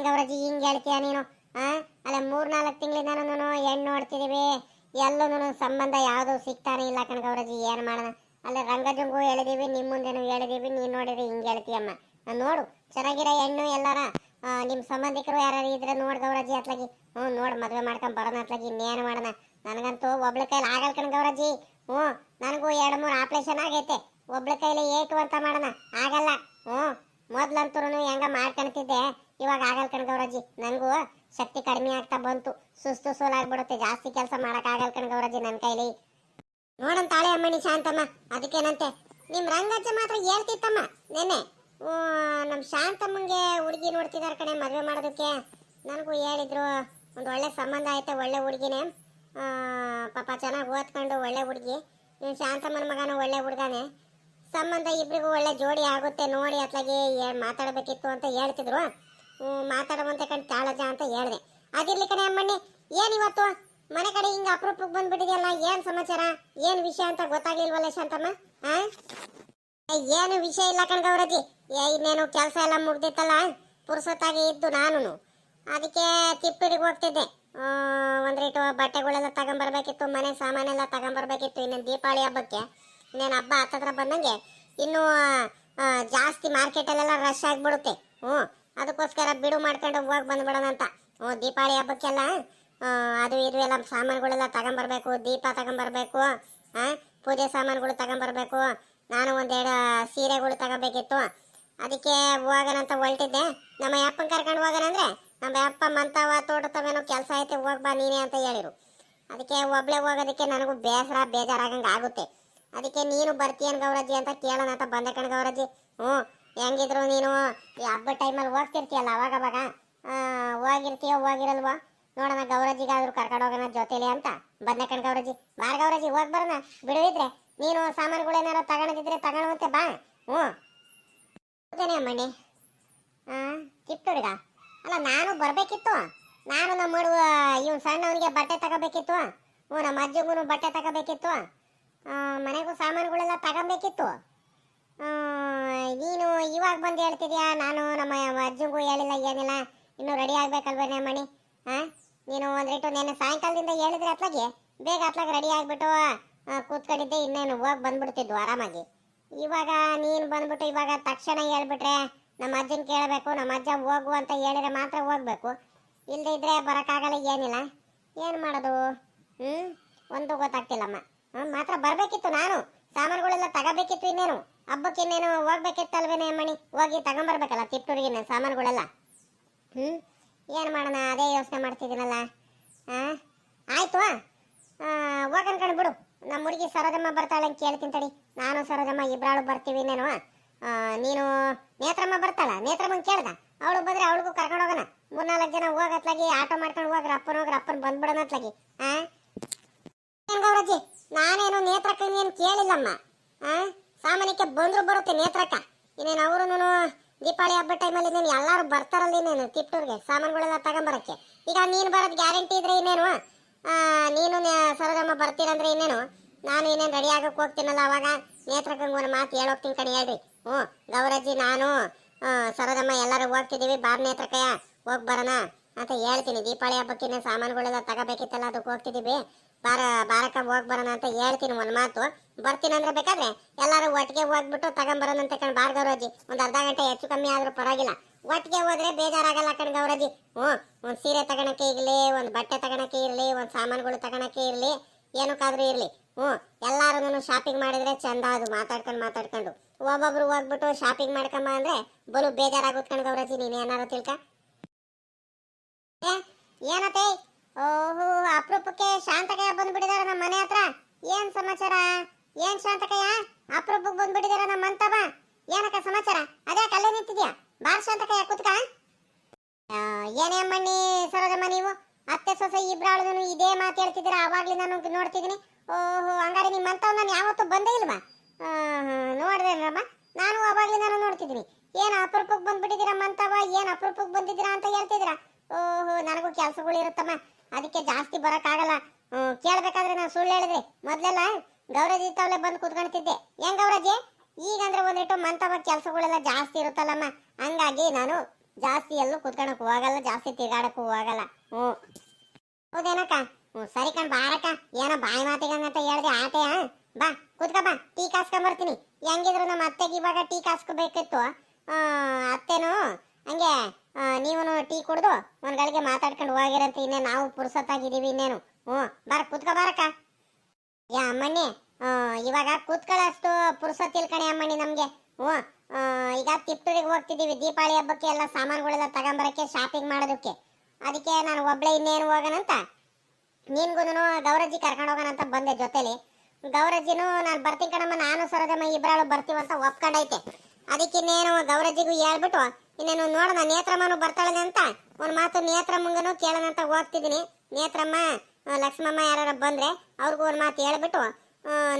ಗೌರಜ್ಜಿ, ಹಿಂಗ್ ಹೇಳ್ತೀಯ ನೀನು? ಅಲ್ಲ ಮೂರ್ ನಾಲ್ಕು ನಾನು ಹೆಣ್ಣು ನೋಡ್ತಿದೀವಿ. ಎಲ್ಲೂ ಸಂಬಂಧ ಯಾವುದು ಸಿಗ್ತಾನೆ ಇಲ್ಲ ಕಣಗೌರಜಿ ಏನ್ ಮಾಡೋಣ ಅಲ್ಲ ರಂಗಜಂಗೂ ಹೇಳಿದೀವಿ, ನಿಮ್ ಮುಂದೆನೂ ಹೇಳಿದೀವಿ, ನೀನ್ ನೋಡಿದ್ರೆ ಹಿಂಗ್ ಹೇಳ್ತೀಯಮ್ಮ. ನೋಡು, ಚೆನ್ನಾಗಿರೋ ಹೆಣ್ಣು ಎಲ್ಲಾರ ನಿಮ್ ಸಂಬಂಧಿಕರು ಯಾರು ಇದ್ರೆ ನೋಡ್ ಗೌರಜಿ ಅತ್ಲಾಗಿ. ಹ್ಞೂ, ನೋಡ್, ಮದ್ವೆ ಮಾಡ್ಕೊಂಡ್ ಬರೋಣ ಅತ್ಲಾಗಿ, ಇನ್ನೇನು ಮಾಡೋಣ? ನನಗಂತೂ ಒಬ್ಳ ಕೈಲಿ ಆಗಲ್ ಕಣ ಗೌರಜಿ ಹ್ಞೂ, ನನಗೂ ಎರಡು ಮೂರು ಆಪ್ರೇಷನ್ ಆಗೈತೆ. ಒಬ್ಳ ಕೈಲಿ ಏಟು ಅಂತ ಮಾಡೋಣ. ಆಗಲ್ಲ. ಹ್ಞೂ ಮೊದ್ಲಂತೂ ಹೆಂಗ ಮಾಡ್ಕೊಂತಿದ್ದೆ ಇವಾಗ ಆಗಲ್ ಕಣ ಗೌರಜಿ ನನಗೂ ಶಕ್ತಿ ಕಡಿಮೆ ಆಗ್ತಾ ಬಂತು. ಸುಸ್ತು ಸೋಲಾಗ್ಬಿಡುತ್ತೆ ಜಾಸ್ತಿ ಕೆಲಸ ಮಾಡಕ್ ಆಗಲ್ ಕಣ ಗೌರಜಿ ನನ್ನ ಕೈಲಿ. ನೋಡಂತ ತಾಳೆ ಅಮ್ಮಣಿ ಶಾಂತಮ್ಮ, ಅದಕ್ಕೇನಂತೆ? ನಿಮ್ ರಂಗಜ್ಜ ಮಾತ್ರ ಹೇಳ್ತಿತ್ತಮ್ಮ ನೆನ್ನೆ. ನಮ್ಮ ನಮ್ ಶಾಂತಮ್ಮಂಗೆ ಹುಡುಗಿ ನೋಡ್ತಿದಾರ ಕಣೆ ಮದ್ವೆ ಮಾಡೋದಕ್ಕೆ. ನನಗೂ ಹೇಳಿದ್ರು, ಒಂದು ಒಳ್ಳೆ ಸಂಬಂಧ ಐತೆ, ಒಳ್ಳೆ ಹುಡುಗಿನೇ. ಪಾಪ ಚೆನ್ನಾಗಿ ಓದ್ಕೊಂಡು ಒಳ್ಳೆ ಹುಡುಗಿ. ನಿಮ್ಮ ಶಾಂತಮ್ಮನ ಮಗನೂ ಒಳ್ಳೆ ಹುಡುಗನೇ. ಸಂಬಂಧ ಇಬ್ರಿಗೂ ಒಳ್ಳೆ ಜೋಡಿ ಆಗುತ್ತೆ. ನೋಡಿ ಅತ್ಲಾಗೆ ಮಾತಾಡಬೇಕಿತ್ತು ಅಂತ ಹೇಳ್ತಿದ್ರು. ಮಾತಾಡುವಂತೆ ಕಣ್ ತಾಳಜ ಅಂತ ಹೇಳಿದೆ. ಅದಿರ್ಲಿ ಕಣೆ ಅಮ್ಮಣ್ಣಿ, ಏನು ಇವತ್ತು? ಮನೆ ಕಡೆ ಹಿಂಗ ಅಪರೂಪಕ್ಕೆ ಬಂದ್ಬಿಟ್ಟಿದೆಯಲ್ಲ, ಏನ್ ಸಮಾಚಾರ? ಏನ್ ವಿಷಯ ಅಂತ ಗೊತ್ತಾಗ್ಲಿಲ್ವಲ್ಲ ಶಾಂತಮ್ಮ? ಆ? ಏನು ವಿಷಯ ಇಲ್ಲ ಕಣ್ಗವ್ರಜ್ಜಿ ಗೌರಜಿ ಇನ್ನೇನು ಕೆಲಸ ಎಲ್ಲ ಮುಗ್ದಿತ್ತಲ್ಲ? ಪುರ್ಸೊತ್ತಾಗಿ ಇದ್ದು ನಾನು ಅದಕ್ಕೆ ತಿಪ್ಪಿಡಿಗೆ ಹೋಗ್ತಿದ್ದೆ. ಒಂದ್ ರೇಟು ಬಟ್ಟೆಗಳೆಲ್ಲ ತಗೊಂಬರ್ಬೇಕಿತ್ತು, ಮನೆ ಸಾಮಾನೆಲ್ಲ ತಗೊಂಬರ್ಬೇಕಿತ್ತು, ಇನ್ನೇನು ದೀಪಾವಳಿ ಹಬ್ಬಕ್ಕೆ. ಇನ್ನೇನು ಹಬ್ಬ ಹತ್ತತ್ರ ಬಂದಂಗೆ, ಇನ್ನು ಜಾಸ್ತಿ ಮಾರ್ಕೆಟಲ್ಲೆಲ್ಲ ರಶ್ ಆಗಿಬಿಡುತ್ತೆ. ಹ್ಞೂ ಅದಕ್ಕೋಸ್ಕರ ಬಿಡು ಮಾಡ್ಕೊಂಡು ಹೋಗಿ ಬಂದ್ಬಿಡೋಣ ಅಂತ. ಓ ದೀಪಾವಳಿ ಹಬ್ಬಕ್ಕೆಲ್ಲ ಅದು ಇದು ಎಲ್ಲ ಸಾಮಾನುಗಳೆಲ್ಲ ತಗೊಂಬರ್ಬೇಕು, ದೀಪ ತಗೊಂಬರ್ಬೇಕು ಪೂಜೆ ಸಾಮಾನುಗಳು ತಗೊಂಬರ್ಬೇಕು. ನಾನು ಒಂದೆರಡು ಸೀರೆಗಳು ತಗೋಬೇಕಿತ್ತು. ಅದಕ್ಕೆ ಹೋಗೋಣ ಅಂತ ಹೊಲ್ಟಿದ್ದೆ ನಮ್ಮ ಅಪ್ಪನ ಕರ್ಕೊಂಡು ಹೋಗೋಣ ಅಂದರೆ, ನಮ್ಮ ಅಪ್ಪ ಮಂತವ ತೋಟತವೇನೋ ಕೆಲಸ ಐತೆ, ಹೋಗ್ ಬಾ ನೀನೇ ಅಂತ ಹೇಳಿರು. ಅದಕ್ಕೆ ಒಬ್ಳೆ ಹೋಗೋದಕ್ಕೆ ನನಗೂ ಬೇಸರ ಬೇಜಾರಾಗಂಗೆ ಆಗುತ್ತೆ ಅದಕ್ಕೆ ನೀನು ಬರ್ತೀಯನ್ ಗೌರಜ್ಜಿ ಅಂತ ಕೇಳೋಣ ಅಂತ ಬಂದೆ ಕಣ್ ಗೌರಜ್ಜಿ. ಹ್ಞೂ ಹೆಂಗಿದ್ರು ನೀನು? ಈ ಹಬ್ಬದ ಟೈಮಲ್ಲಿ ಹೋಗ್ತಿರ್ತೀಯಲ್ಲ ಅವಾಗ ಅವಾಗ? ಹೋಗಿರ್ತೀಯ ಹೋಗಿರಲ್ವ? ನೋಡೋಣ ಗೌರಜಿಗಾದ್ರೂ ಕರ್ಕೊಂಡು ಹೋಗೋಣ ಜೊತೆಲಿ ಅಂತ. ಬಂದೆ ಕಣ್ ಗೌರಜಿ. ಬಾರ್ ಗೌರಜಿ, ಹೋಗಿ ಬರೋಣ. ಇದ್ರೆ ನೀನು ಸಾಮಾನುಗಳೇನಾರು ತಗೊಳದಿದ್ರೆ ತಗೊಳುವಂತೆ ಬಾ. ಹ್ಞೂ. ಹೌದೇನೆ ಅಮ್ಮಣ್ಣಿ. ಹಾಂ ಚಿತ್ತೂರಿಗ ಅಲ್ಲ, ನಾನು ಬರಬೇಕಿತ್ತು. ನಾನು ನಮ್ಮ ಮಾಡುವ ಇವ್ನು ಸಣ್ಣವನಿಗೆ ಬಟ್ಟೆ ತಗೋಬೇಕಿತ್ತು. ಹ್ಞೂ, ನಮ್ಮ ಅಜ್ಜಿಗೂ ಬಟ್ಟೆ ತಗೋಬೇಕಿತ್ತು. ಮನೆಗೂ ಸಾಮಾನುಗಳೆಲ್ಲ ತಗೋಬೇಕಿತ್ತು. ನೀನು ಇವಾಗ ಬಂದು ಹೇಳ್ತಿದ್ಯಾ? ನಾನು ನಮ್ಮ ಅಜ್ಜಿಗೂ ಹೇಳಿಲ್ಲ, ಏನಿಲ್ಲ. ಇನ್ನು ರೆಡಿ ಆಗ್ಬೇಕಲ್ವೇನೆ ಮಣಿ ಹಾಂ ನೀನು ಒಂದು ರೇಟು ನೆನ್ನೆ ಸಾಯಂಕಾಲದಿಂದ ಹೇಳಿದ್ರೆ ಅತ್ಲಾಗೆ ಬೇಗ ಅತ್ಲಾಗ ರೆಡಿ ಆಗಿಬಿಟ್ಟು ಕೂತ್ಕೊಂಡಿದ್ದೆ, ಇನ್ನೇನು ಹೋಗಿ ಬಂದ್ಬಿಡ್ತಿದ್ವು ಆರಾಮಾಗಿ. ಇವಾಗ ನೀನು ಬಂದ್ಬಿಟ್ಟು ಇವಾಗ ತಕ್ಷಣ ಹೇಳ್ಬಿಟ್ರೆ ನಮ್ಮ ಅಜ್ಜನ ಕೇಳಬೇಕು, ನಮ್ಮ ಅಜ್ಜ ಹೋಗು ಅಂತ ಹೇಳಿದ್ರೆ ಮಾತ್ರ ಹೋಗ್ಬೇಕು. ಇಲ್ಲದೆ ಇದ್ರೆ ಬರೋಕ್ಕಾಗಲ್ಲ, ಏನಿಲ್ಲ. ಏನು ಮಾಡೋದು? ಹ್ಞೂ ಒಂದು ಗೊತ್ತಾಗ್ತಿಲ್ಲಮ್ಮ. ಹ್ಞೂ ಮಾತ್ರ ಬರಬೇಕಿತ್ತು ನಾನು. ಸಾಮಾನುಗಳೆಲ್ಲ ತಗೋಬೇಕಿತ್ತು ಇನ್ನೇನು. ಹಬ್ಬಕ್ಕೆ ಇನ್ನೇನು ಹೋಗ್ಬೇಕಿತ್ತಲ್ವೇನೆ ಮಣಿ ಹೋಗಿ ತಗೊಂಬರ್ಬೇಕಲ್ಲ ತಿಪ್ಪೂರಿಗೆ ನಾನು ಸಾಮಾನುಗಳೆಲ್ಲ? ಹ್ಞೂ ಏನು ಮಾಡೋಣ, ಅದೇ ಯೋಚನೆ ಮಾಡ್ತಿದ್ದೀನಲ್ಲ. ಹಾಂ ಆಯ್ತು ಹೋಗನ್ ಅನ್ಕೊಂಡು ಬಿಡು. ನಮ್ಮ ಹುಡುಗಿ ಸರೋಜಮ್ಮ ಬರ್ತಾಳೆ ಅಂತ ಕೇಳ್ತೀನಿ ತಡಿ. ನಾನು ಸರೋಜಮ್ಮ ಇಬ್ರಾಳು ಬರ್ತೀವಿ ಇನ್ನೇನು. ನೀನು ನೇತ್ರಮ್ಮ ಬರ್ತಾಳ? ನೇತ್ರಮ್ಮ ಕೇಳ್ದ? ಅವಳು ಬಂದರೆ ಅವಳಿಗೂ ಕರ್ಕೊಂಡು ಹೋಗೋಣ. ಮೂರ್ನಾಲ್ಕು ಜನ ಹೋಗತ್ಲಾಗಿ, ಆಟೋ ಮಾಡ್ಕೊಂಡು ಹೋಗ್ರ, ಅಪ್ಪನ ಹೋಗ್ರ, ಅಪ್ಪನ ಬಂದ್ಬಿಡೋಣ ಅತ್ಲಾಗಿ ಆ? ಏನ್ ಗೌರಜ್ಜಿ? ನಾನೇನು ನೇತ್ರಕ್ಕ ಏನು ಕೇಳಿಲ್ಲಮ್ಮ. ಆ? ಸಾಮಾನ್ಯಕ್ಕೆ ಬಂದ್ರು ಬರುತ್ತೆ ನೇತ್ರಕ್ಕ. ಇನ್ನೇನು ಅವರು ದೀಪಾವಳಿ ಹಬ್ಬ ಟೈಮಲ್ಲಿ ನೀನು ಎಲ್ಲರೂ ಬರ್ತಾರಲ್ಲ ಇನ್ನೇನು ತಿಪ್ಟೂರ್ಗೆ ಸಾಮಾನುಗಳೆಲ್ಲ ತಗೊಂಬರಕ್ಕೆ. ಈಗ ನೀನು ಬರೋದು ಗ್ಯಾರಂಟಿ ಇದ್ರೆ ಇನ್ನೇನು? ನೀನು ಸರದಮ್ಮ ಬರ್ತೀರಂದ್ರೆ ಇನ್ನೇನು? ನಾನು ಇನ್ನೇನು ರೆಡಿ ಆಗಕ್ಕೆ ಹೋಗ್ತೀನಲ್ಲ ಅವಾಗ? ನೇತ್ರಕ್ಕಂಗೆ ಒಂದು ಮಾತು ಹೇಳೋಗ್ತೀನಿ ಕಣಿ ಹೇಳ್ರಿ. ಹ್ಞೂ ಗೌರಜ್ಜಿ ನಾನು ಆ, ಸರೋಜಮ್ಮ ಎಲ್ಲರೂ ಹೋಗ್ತಿದ್ದೀವಿ ಬಾರ್ ನೇತ್ರಕ್ಕಯ್ಯ ಹೋಗಿ ಬರೋಣ ಅಂತ ಹೇಳ್ತೀನಿ. ದೀಪಾವಳಿ ಹಬ್ಬಕ್ಕೆ ಇನ್ನೇನು ಸಾಮಾನುಗಳೆಲ್ಲ ತಗೋಬೇಕಿತ್ತಲ್ಲ ಅದಕ್ಕೆ ಹೋಗ್ತಿದ್ದೀವಿ. ಬಾರ ಬಾರಕ ಹೋಗಿ ಬರೋಣ ಅಂತ ಹೇಳ್ತೀನಿ ಒಂದು ಮಾತು. ಬರ್ತೀನಿ ಅಂದ್ರೆ ಬೇಕಾದ್ರೆ ಎಲ್ಲರೂ ಒಟ್ಟಿಗೆ ಹೋಗ್ಬಿಟ್ಟು ತಗೊಂಬರೋಣ ಅಂತ ಕಣ್ ಬಾರ್ ಗೌರವಜಿ. ಒಂದು ಅರ್ಧ ಗಂಟೆ ಹೆಚ್ಚು ಕಮ್ಮಿ ಆದ್ರೂ ಪರವಾಗಿಲ್ಲ. ಒಟ್ಟಿಗೆ ಹೋದ್ರೆ ಬೇಜಾರಾಗಲ್ಲ ಕಣ್ ಗೌರಜಿ ಹ್ಞೂ, ಒಂದು ಸೀರೆ ತಗೊಳಕ್ಕೆ ಇರಲಿ, ಒಂದು ಬಟ್ಟೆ ತಗೊಳಕ್ಕೆ ಇರಲಿ, ಒಂದು ಸಾಮಾನುಗಳು ತಗೊಳಕ್ಕೆ ಇರಲಿ, ಏನಕ್ಕಾದ್ರೂ ಇರಲಿ. ಹ್ಞೂ ಎಲ್ಲರೂ ಶಾಪಿಂಗ್ ಮಾಡಿದ್ರೆ ಚಂದ ಅದು, ಮಾತಾಡ್ಕೊಂಡು ಮಾತಾಡ್ಕೊಂಡು. ಒಬ್ಬೊಬ್ರು ಹೋಗ್ಬಿಟ್ಟು ಶಾಪಿಂಗ್ ಮಾಡ್ಕೊಂಬ ಅಂದ್ರೆ ಬಲು ಬೇಜಾರಾಗುತ್ತೆ ಕಣ್ ಗೌರಜಿ ನೀನು ಏನಾರು ತಿಳ್ಕ. ಏನತ್ತೆ? ಓಹೋ, ಅಪರೂಪಕ್ಕೆ ಶಾಂತಕಯ್ಯ ಬಂದ್ಬಿಟ್ಟಿದಾರ ನಮ್ಮ ಮನೆ ಹತ್ರ. ಏನ್ ಸಮಾಚಾರ? ಏನ್ ಶಾಂತಕಯ್ಯ? ಅಪರೂಪಕ್ಕೆ ಬಂದ್ಬಿಟ್ಟಿದಾರ ನಮ್ಮ ಮಂತವ ಏನಕ್ಕ ಸಮಾಚಾರ? ಅದೇ ಕಲ್ಲೇ ನಿಂತಿದ್ಯಾ? ಬಾರ್ ಶಾಂತಕಯ್ಯ ಕುತ್ಕ? ಏನೇ ಮಣ್ಣಿ ಸರೋಜಮ್ಮ, ನೀವು? ಅತ್ತೆ, ಸೊಸೆ ಇಬ್ರಾಳು ಇದೇ ಮಾತು ಹೇಳ್ತಿದ್ದೀರಾ? ನಾನು ನೋಡ್ತಿದ್ದೀನಿ. ಓಹೋ, ಹಂಗಾರೆ ನಿಮ್ಮ ಮಂತವ್ ನಾನು ಯಾವತ್ತೂ ಬಂದೇ ಇಲ್ವಾ ನೋಡ್ದೇನಮ್ಮ ನಾನು ಅವಾಗ್ಲಿ ನಾನು ನೋಡ್ತಿದ್ದೀನಿ ಏನ್ ಅಪರೂಪಕ್ಕೆ ಬಂದ್ಬಿಟ್ಟಿದ್ದೀರಾ ಮಂತವ ಏನ್ ಅಪರೂಪಕ್ಕೆ ಬಂದಿದ್ದೀರಾ ಅಂತ ಹೇಳ್ತಿದ್ದೀರಾ ಓಹೋ ನನಗೂ ಕೆಲಸಗಳು ಇರುತ್ತಮ್ಮ ಅದಕ್ಕೆ ಜಾಸ್ತಿ ಬರೋಕ್ಕಾಗಲ್ಲ. ಕೇಳ್ಬೇಕಾದ್ರೆ ನಾನು ಸುಳ್ಳು ಹೇಳಿದ್ರೆ ಮೊದ್ಲೆಲ್ಲ ಗೌರಜಿ ತವಲೆ ಬಂದು ಕುತ್ಕೊಳ್ತಿದ್ದೆ. ಹೆಂಗ್ ಗೌರಜಿ? ಈಗಂದ್ರೆ ಒಂದಿಟ್ಟು ಮಂತವ ಕೆಲಸಗಳೆಲ್ಲ ಜಾಸ್ತಿ ಇರುತ್ತಲ್ಲಮ್ಮ. ಹಂಗಾಗಿ ನಾನು ಜಾಸ್ತಿ ಎಲ್ಲೂ ಕುತ್ಕೊಳಕ್ ಹೋಗಲ್ಲ ಜಾಸ್ತಿ ತಿರ್ಗಾಡಕ್ಕೂ ಹೋಗಲ್ಲ ಹ್ಞೂ ಹೌದೇನಕ್ಕ? ಹ್ಞೂ ಸರಿ ಕಣ್, ಬಾರಕ್ಕ. ಏನೋ ಬಾಯಿ ಮಾತಿಗಂಗಂತ ಹೇಳ್ದೆ ಆಟೆ ಬಾ, ಕುತ್ಕ, ಬಾ. ಟೀ ಕಾಸ್ಕೊಂಬರ್ತೀನಿ ಹೆಂಗಿದ್ರು ನಮ್ಮ ಅತ್ತೆಗೆ ಇವಾಗ ಟೀ ಕಾಸ್ಕೋಬೇಕಿತ್ತು. ಅತ್ತೆನು ಹಂಗೆ ನೀವು ಟೀ ಕುಡ್ದು ಒಂದ್ ಗಳಿಗೆ ಮಾತಾಡ್ಕೊಂಡು ಹೋಗಿರಂತ ಇನ್ನೇ ನಾವು ಪುರ್ಸತ್ತಾಗಿದ್ದೀವಿ ಇನ್ನೇನು. ಹ್ಞೂ, ಬಾರ, ಕುತ್ಕ ಬಾರಕ್ಕ. ಯಾ ಅಮ್ಮಣ್ಣಿ ಇವಾಗ ಕೂತ್ಕೊಳ್ಳಷ್ಟು ಪುರ್ಸತ್ ಕಣೆ ಅಮ್ಮಣ್ಣಿ ನಮ್ಗೆ. ಹ್ಞೂ ಈಗ ತಿಪ್ಟೂರಿಗೆ ಹೋಗ್ತಿದ್ದೀವಿ ದೀಪಾವಳಿ ಹಬ್ಬಕ್ಕೆ ಎಲ್ಲ ಸಾಮಾನುಗಳೆಲ್ಲ ತಗೊಂಬರಕ್ಕೆ ಶಾಪಿಂಗ್ ಮಾಡೋದಕ್ಕೆ. ಅದಕ್ಕೆ ನಾನು ಒಬ್ಳೆ ಇನ್ನೇನು ಹೋಗೋಣಂತ ನಿನ್ಗೂ ಗೌರಜ್ಜಿ ಕರ್ಕೊಂಡು ಹೋಗೋಣ ಅಂತ ಬಂದೆ ಜೊತೆಲಿ. ಗೌರಜ್ಜಿನೂ ನಾನು ಬರ್ತೀನಿ ಕಣಮ್ಮ, ನಾನು ಸರೋಜಮ್ಮ ಇಬ್ಬರಾಳು ಬರ್ತೀವಂತ ಒಪ್ಕೊಂಡೈತೆ. ಅದಕ್ಕೆ ಇನ್ನೇನು ಗೌರಜ್ಜಿಗೂ ಹೇಳ್ಬಿಟ್ಟು, ಇನ್ನೇನು ನೋಡೋಣ, ನೇತ್ರಮ್ಮನು ಬರ್ತಾಳೆ ಅಂತ? ಒಂದು ಮಾತು ನೇತ್ರಮ್ಮಂಗನು ಕೇಳೋಣ ಅಂತ ಹೋಗ್ತಿದ್ದೀನಿ. ನೇತ್ರಮ್ಮ ಲಕ್ಷ್ಮಮ್ಮ ಯಾರು ಬಂದ್ರೆ ಅವ್ರಿಗೂ ಒಂದು ಮಾತು ಹೇಳ್ಬಿಟ್ಟು